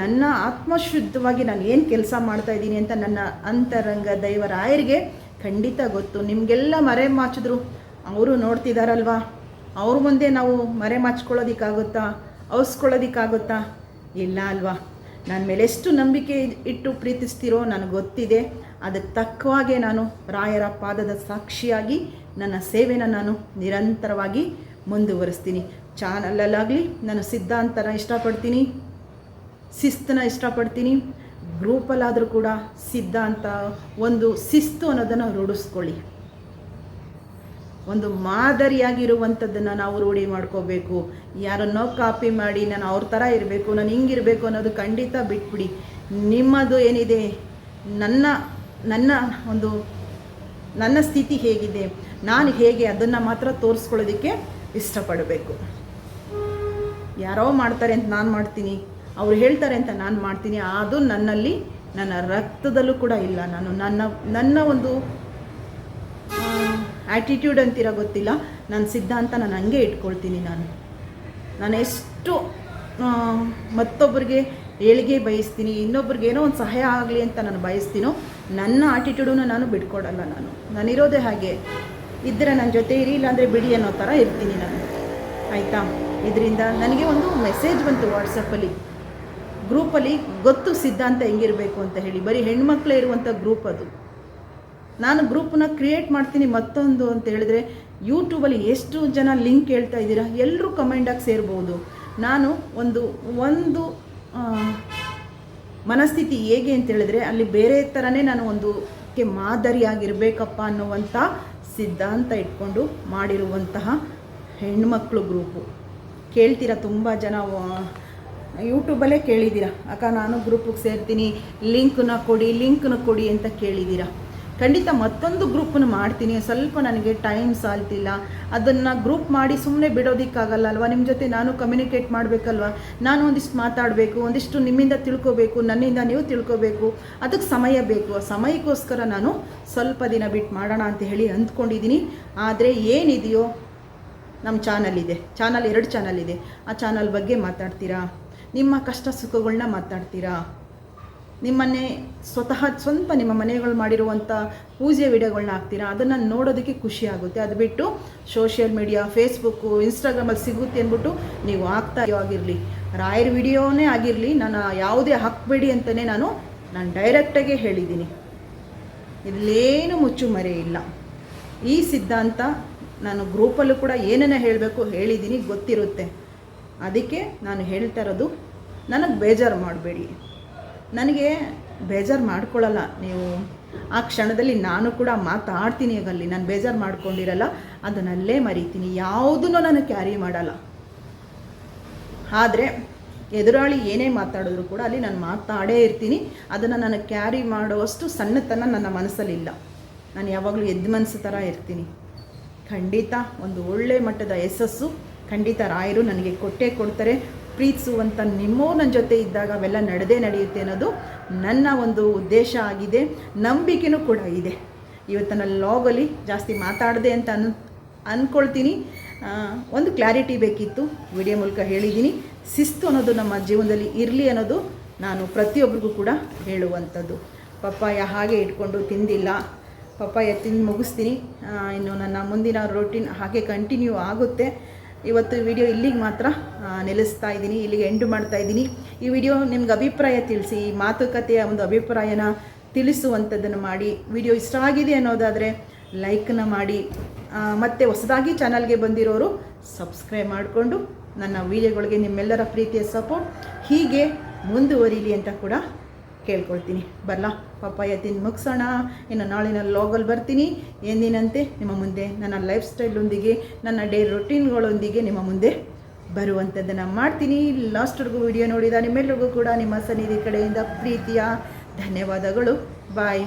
Speaker 1: ನನ್ನ ಆತ್ಮಶುದ್ಧವಾಗಿ ನಾನು ಏನು ಕೆಲಸ ಮಾಡ್ತಾ ಇದ್ದೀನಿ ಅಂತ ನನ್ನ ಅಂತರಂಗ ದೈವರಾಯರಿಗೆ ಖಂಡಿತ ಗೊತ್ತು. ನಿಮಗೆಲ್ಲ ಮರೆ ಮಾಚಿದ್ರು ಅವರು ನೋಡ್ತಿದ್ದಾರಲ್ವಾ ಅವ್ರ ಮುಂದೆ ನಾವು ಮರೆ ಮಾಚ್ಕೊಳ್ಳೋದಕ್ಕಾಗುತ್ತಾ? ಔಸ್ಕೊಳ್ಳೋದಕ್ಕಾಗುತ್ತಾ? ಇಲ್ಲ ಅಲ್ವಾ. ನನ್ನ ಮೇಲೆ ಎಷ್ಟು ನಂಬಿಕೆ ಇಟ್ಟು ಪ್ರೀತಿಸ್ತೀರೋ ನನಗೆ ಗೊತ್ತಿದೆ. ಅದಕ್ಕೆ ತಕ್ಕವಾಗೆ ನಾನು ರಾಯರ ಪಾದದ ಸಾಕ್ಷಿಯಾಗಿ ನನ್ನ ಸೇವೆನ ನಾನು ನಿರಂತರವಾಗಿ ಮುಂದುವರಿಸ್ತೀನಿ. ಚಾನಲಲ್ಲಾಗಲಿ ನಾನು ಸಿದ್ಧಾಂತನ ಇಷ್ಟಪಡ್ತೀನಿ. ಶಿಸ್ತನ ಇಷ್ಟಪಡ್ತೀನಿ. ಗ್ರೂಪಲ್ಲಾದರೂ ಕೂಡ ಸಿದ್ಧಾಂತ, ಒಂದು ಶಿಸ್ತು ಅನ್ನೋದನ್ನು ರೂಢಿಸ್ಕೊಳ್ಳಿ. ಒಂದು ಮಾದರಿಯಾಗಿರುವಂಥದ್ದನ್ನು ನಾವು ರೂಢಿ ಮಾಡ್ಕೋಬೇಕು. ಯಾರನ್ನೋ ಕಾಪಿ ಮಾಡಿ ನಾನು ಅವ್ರ ಥರ ಇರಬೇಕು, ನಾನು ಹಿಂಗಿರಬೇಕು ಅನ್ನೋದು ಖಂಡಿತ ಬಿಟ್ಬಿಡಿ. ನಿಮ್ಮದು ಏನಿದೆ? ನನ್ನ ನನ್ನ ಒಂದು, ನನ್ನ ಸ್ಥಿತಿ ಹೇಗಿದೆ? ನಾನು ಹೇಗೆ ಅದನ್ನು ಮಾತ್ರ ತೋರಿಸ್ಕೊಳ್ಳೋದಕ್ಕೆ ಇಷ್ಟಪಡಬೇಕು. ಯಾರೋ ಮಾಡ್ತಾರೆ ಅಂತ ನಾನು ಮಾಡ್ತೀನಿ, ಅವ್ರು ಹೇಳ್ತಾರೆ ಅಂತ ನಾನು ಮಾಡ್ತೀನಿ ಅದು ನನ್ನಲ್ಲಿ ನನ್ನ ರಕ್ತದಲ್ಲೂ ಕೂಡ ಇಲ್ಲ. ನಾನು ನನ್ನ ನನ್ನ ಒಂದು ಆ್ಯಟಿಟ್ಯೂಡ್ ಅಂತೀರ ಗೊತ್ತಿಲ್ಲ. ನನ್ನ ಸಿದ್ಧಾಂತ ನಾನು ಹಂಗೆ ಇಟ್ಕೊಳ್ತೀನಿ ನಾನು. ನಾನು ಎಷ್ಟು ಮತ್ತೊಬ್ಬರಿಗೆ ಏಳಿಗೆ ಬಯಸ್ತೀನಿ, ಇನ್ನೊಬ್ರಿಗೆ ಏನೋ ಒಂದು ಸಹಾಯ ಆಗಲಿ ಅಂತ ನಾನು ಬಯಸ್ತೀನೋ, ನನ್ನ ಆಟಿಟ್ಯೂಡನ್ನು ನಾನು ಬಿಟ್ಕೊಡಲ್ಲ ನಾನು. ನಾನಿರೋದೇ ಹಾಗೆ. ಇದ್ದರೆ ನನ್ನ ಜೊತೆ ಇರಿ, ಇಲ್ಲಾಂದರೆ ಬಿಡಿ ಅನ್ನೋ ಥರ ಇರ್ತೀನಿ ನಾನು. ಆಯಿತಾ? ಇದರಿಂದ ನನಗೆ ಒಂದು ಮೆಸೇಜ್ ಬಂತು ವಾಟ್ಸಪ್ಪಲ್ಲಿ ಗ್ರೂಪಲ್ಲಿ ಗೊತ್ತು ಸಿದ್ಧಾಂತ ಹೆಂಗಿರಬೇಕು ಅಂತ ಹೇಳಿ. ಬರೀ ಹೆಣ್ಮಕ್ಳೇ ಇರುವಂಥ ಗ್ರೂಪ್ ಅದು. ನಾನು ಗ್ರೂಪನ್ನ ಕ್ರಿಯೇಟ್ ಮಾಡ್ತೀನಿ ಮತ್ತೊಂದು ಅಂತ ಹೇಳಿದ್ರೆ ಯೂಟ್ಯೂಬಲ್ಲಿ ಎಷ್ಟು ಜನ ಲಿಂಕ್ ಹೇಳ್ತಾ ಇದ್ದೀರಾ ಎಲ್ಲರೂ ಕಮೆಂಟಾಗಿ ಸೇರ್ಬೋದು. ನಾನು ಒಂದು ಒಂದು ಮನಸ್ಥಿತಿ ಹೇಗೆ ಅಂತ ಹೇಳಿದ್ರೆ ಅಲ್ಲಿ ಬೇರೆ ಥರನೇ ನಾನು ಒಂದು ಮಾದರಿಯಾಗಿರಬೇಕಪ್ಪ ಅನ್ನುವಂಥ ಸಿದ್ಧಾಂತ ಇಟ್ಕೊಂಡು ಮಾಡಿರುವಂತಹ ಹೆಣ್ಮಕ್ಳು ಗ್ರೂಪು. ಕೇಳ್ತೀರಾ ತುಂಬ ಜನ ಯೂಟ್ಯೂಬಲ್ಲೇ ಕೇಳಿದ್ದೀರಾ. ಅಕ್ಕ, ನಾನು ಗ್ರೂಪಿಗೆ ಸೇರ್ತೀನಿ, ಲಿಂಕ್ನ ಕೊಡಿ ಲಿಂಕ್ನ ಕೊಡಿ ಅಂತ ಕೇಳಿದ್ದೀರಾ. ಖಂಡಿತ ಮತ್ತೊಂದು ಗ್ರೂಪನ್ನು ಮಾಡ್ತೀನಿ. ಸ್ವಲ್ಪ ನನಗೆ ಟೈಮ್ ಸಾಲ್ತಿಲ್ಲ. ಅದನ್ನು ಗ್ರೂಪ್ ಮಾಡಿ ಸುಮ್ಮನೆ ಬಿಡೋದಕ್ಕಾಗಲ್ಲ ಅಲ್ವಾ? ನಿಮ್ಮ ಜೊತೆ ನಾನು ಕಮ್ಯುನಿಕೇಟ್ ಮಾಡಬೇಕಲ್ವಾ? ನಾನು ಒಂದಿಷ್ಟು ಮಾತಾಡಬೇಕು, ಒಂದಿಷ್ಟು ನಿಮ್ಮಿಂದ ತಿಳ್ಕೋಬೇಕು, ನನ್ನಿಂದ ನೀವು ತಿಳ್ಕೋಬೇಕು. ಅದಕ್ಕೆ ಸಮಯ ಬೇಕು. ಆ ಸಮಯಕ್ಕೋಸ್ಕರ ನಾನು ಸ್ವಲ್ಪ ದಿನ ಬಿಟ್ಟು ಮಾಡೋಣ ಅಂತ ಹೇಳಿ ಅಂದ್ಕೊಂಡಿದ್ದೀನಿ. ಆದರೆ ಏನಿದೆಯೋ ನಮ್ಮ ಚಾನಲ್ ಇದೆ ಚಾನಲ್ ಎರಡು ಚಾನಲ್ ಇದೆ. ಆ ಚಾನಲ್ ಬಗ್ಗೆ ಮಾತಾಡ್ತೀರಾ? ನಿಮ್ಮ ಕಷ್ಟ ಸುಖಗಳನ್ನ ಮಾತಾಡ್ತೀರಾ? ನಿಮ್ಮನ್ನೇ ಸ್ವತಃ ಸ್ವಂತ ನಿಮ್ಮ ಮನೆಗಳು ಮಾಡಿರುವಂಥ ಪೂಜೆ ವಿಡಿಯೋಗಳನ್ನ ಹಾಕ್ತೀರಾ? ಅದನ್ನು ನೋಡೋದಕ್ಕೆ ಖುಷಿ ಆಗುತ್ತೆ. ಅದು ಬಿಟ್ಟು ಸೋಷಿಯಲ್ ಮೀಡಿಯಾ ಫೇಸ್ಬುಕ್ಕು ಇನ್ಸ್ಟಾಗ್ರಾಮಲ್ಲಿ ಸಿಗುತ್ತೆ ಅಂದ್ಬಿಟ್ಟು ನೀವು ಹಾಕ್ತಾ ಆಗಿರಲಿ ರಾಯರ್ ವಿಡಿಯೋನೇ ಆಗಿರಲಿ. ನಾನು ಯಾವುದೇ ಹಾಕಬೇಡಿ ಅಂತಲೇ ನಾನು ನಾನು ಡೈರೆಕ್ಟಾಗೆ ಹೇಳಿದ್ದೀನಿ. ಇಲ್ಲೇನು ಮುಚ್ಚುಮರೆ ಇಲ್ಲ. ಈ ಸಿದ್ಧಾಂತ ನಾನು ಗ್ರೂಪಲ್ಲೂ ಕೂಡ ಏನನ್ನ ಹೇಳಬೇಕು ಹೇಳಿದ್ದೀನಿ, ಗೊತ್ತಿರುತ್ತೆ. ಅದಕ್ಕೆ ನಾನು ಹೇಳ್ತಾ ಇರೋದು, ನನಗೆ ಬೇಜಾರು ಮಾಡಬೇಡಿ. ನನಗೆ ಬೇಜಾರು ಮಾಡ್ಕೊಳ್ಳಲ್ಲ ನೀವು. ಆ ಕ್ಷಣದಲ್ಲಿ ನಾನು ಕೂಡ ಮಾತಾಡ್ತೀನಿ ಅಲ್ಲಿ ನಾನು ಬೇಜಾರು ಮಾಡ್ಕೊಂಡಿರಲ್ಲ, ಅದನ್ನಲ್ಲೇ ಮರಿತೀನಿ. ಯಾವುದನ್ನು ನಾನು ಕ್ಯಾರಿ ಮಾಡಲ್ಲ. ಆದರೆ ಎದುರಾಳಿ ಏನೇ ಮಾತಾಡಿದ್ರು ಕೂಡ ಅಲ್ಲಿ ನಾನು ಮಾತಾಡೇ ಇರ್ತೀನಿ. ಅದನ್ನು ನಾನು ಕ್ಯಾರಿ ಮಾಡುವಷ್ಟು ಸಣ್ಣತನ ನನ್ನ ಮನಸ್ಸಲ್ಲಿಲ್ಲ. ನಾನು ಯಾವಾಗಲೂ ಎದ್ದು ಮನಸ್ಸು ಥರ ಇರ್ತೀನಿ. ಖಂಡಿತ ಒಂದು ಒಳ್ಳೆ ಮಟ್ಟದ ಯಶಸ್ಸು ಖಂಡಿತ ರಾಯರು ನನಗೆ ಕೊಟ್ಟೇ ಕೊಡ್ತಾರೆ. ಪ್ರೀತಿಸುವಂಥ ನಿಮ್ಮೋ ನನ್ನ ಜೊತೆ ಇದ್ದಾಗ ಅವೆಲ್ಲ ನಡೆದೇ ನಡೆಯುತ್ತೆ ಅನ್ನೋದು ನನ್ನ ಒಂದು ಉದ್ದೇಶ ಆಗಿದೆ, ನಂಬಿಕೆನೂ ಕೂಡ ಇದೆ. ಇವತ್ತಿನ ಲಾಗಲ್ಲಿ ಜಾಸ್ತಿ ಮಾತಾಡದೆ ಅಂತ ಅನ್ ಅಂದ್ಕೊಳ್ತೀನಿ ಒಂದು ಕ್ಲಾರಿಟಿ ಬೇಕಿತ್ತು, ವಿಡಿಯೋ ಮೂಲಕ ಹೇಳಿದ್ದೀನಿ. ಶಿಸ್ತು ಅನ್ನೋದು ನಮ್ಮ ಜೀವನದಲ್ಲಿ ಇರಲಿ ಅನ್ನೋದು ನಾನು ಪ್ರತಿಯೊಬ್ಬರಿಗೂ ಕೂಡ ಹೇಳುವಂಥದ್ದು. ಪಪ್ಪಾಯ ಹಾಗೆ ಇಟ್ಕೊಂಡು ತಿಂದಿಲ್ಲ. ಪಪ್ಪಾಯ ತಿಂದು ಮುಗಿಸ್ತೀನಿ. ಇನ್ನು ನನ್ನ ಮುಂದಿನ ರೊಟೀನ್ ಹಾಗೆ ಕಂಟಿನ್ಯೂ ಆಗುತ್ತೆ. ಇವತ್ತು ವಿಡಿಯೋ ಇಲ್ಲಿಗೆ ಮಾತ್ರ ನಿಲ್ಲಿಸ್ತಾ ಇದ್ದೀನಿ, ಇಲ್ಲಿಗೆ ಎಂಡು ಮಾಡ್ತಾ ಇದ್ದೀನಿ. ಈ ವಿಡಿಯೋ ನಿಮ್ಗೆ ಅಭಿಪ್ರಾಯ ತಿಳಿಸಿ ಮಾತುಕತೆಯ ಒಂದು ಅಭಿಪ್ರಾಯನ ತಿಳಿಸುವಂಥದ್ದನ್ನು ಮಾಡಿ ವಿಡಿಯೋ ಇಷ್ಟ ಆಗಿದೆ ಅನ್ನೋದಾದರೆ ಲೈಕ್ನ ಮಾಡಿ ಮತ್ತೆ ಹೊಸದಾಗಿ ಚಾನಲ್ಗೆ ಬಂದಿರೋರು ಸಬ್ಸ್ಕ್ರೈಬ್ ಮಾಡಿಕೊಂಡು, ನನ್ನ ವಿಡಿಯೋಗಳಿಗೆ ನಿಮ್ಮೆಲ್ಲರ ಪ್ರೀತಿಯ ಸಪೋರ್ಟ್ ಹೀಗೆ ಮುಂದುವರಿಲಿ ಅಂತ ಕೂಡ ಕೇಳ್ಕೊಳ್ತೀನಿ. ಬರಲಾ? ಪಪ್ಪಾಯ ತಿಂದು ಮುಗಿಸೋಣ. ಇನ್ನು ನಾಳಿನ ಲಾಗಲ್ಲಿ ಬರ್ತೀನಿ. ಎಂದಿನಂತೆ ನಿಮ್ಮ ಮುಂದೆ ನನ್ನ ಲೈಫ್ ಸ್ಟೈಲೊಂದಿಗೆ ನನ್ನ ಡೇ ರೊಟೀನ್ಗಳೊಂದಿಗೆ ನಿಮ್ಮ ಮುಂದೆ ಬರುವಂಥದ್ದನ್ನು ಮಾಡ್ತೀನಿ. ಲಾಸ್ಟ್ವರೆಗೂ ವಿಡಿಯೋ ನೋಡಿದ ನಿಮ್ಮೆಲ್ಲರಿಗೂ ಕೂಡ ನಿಮ್ಮ ಸನ್ನಿಧಿ ಕಡೆಯಿಂದ ಪ್ರೀತಿಯ ಧನ್ಯವಾದಗಳು. ಬಾಯ್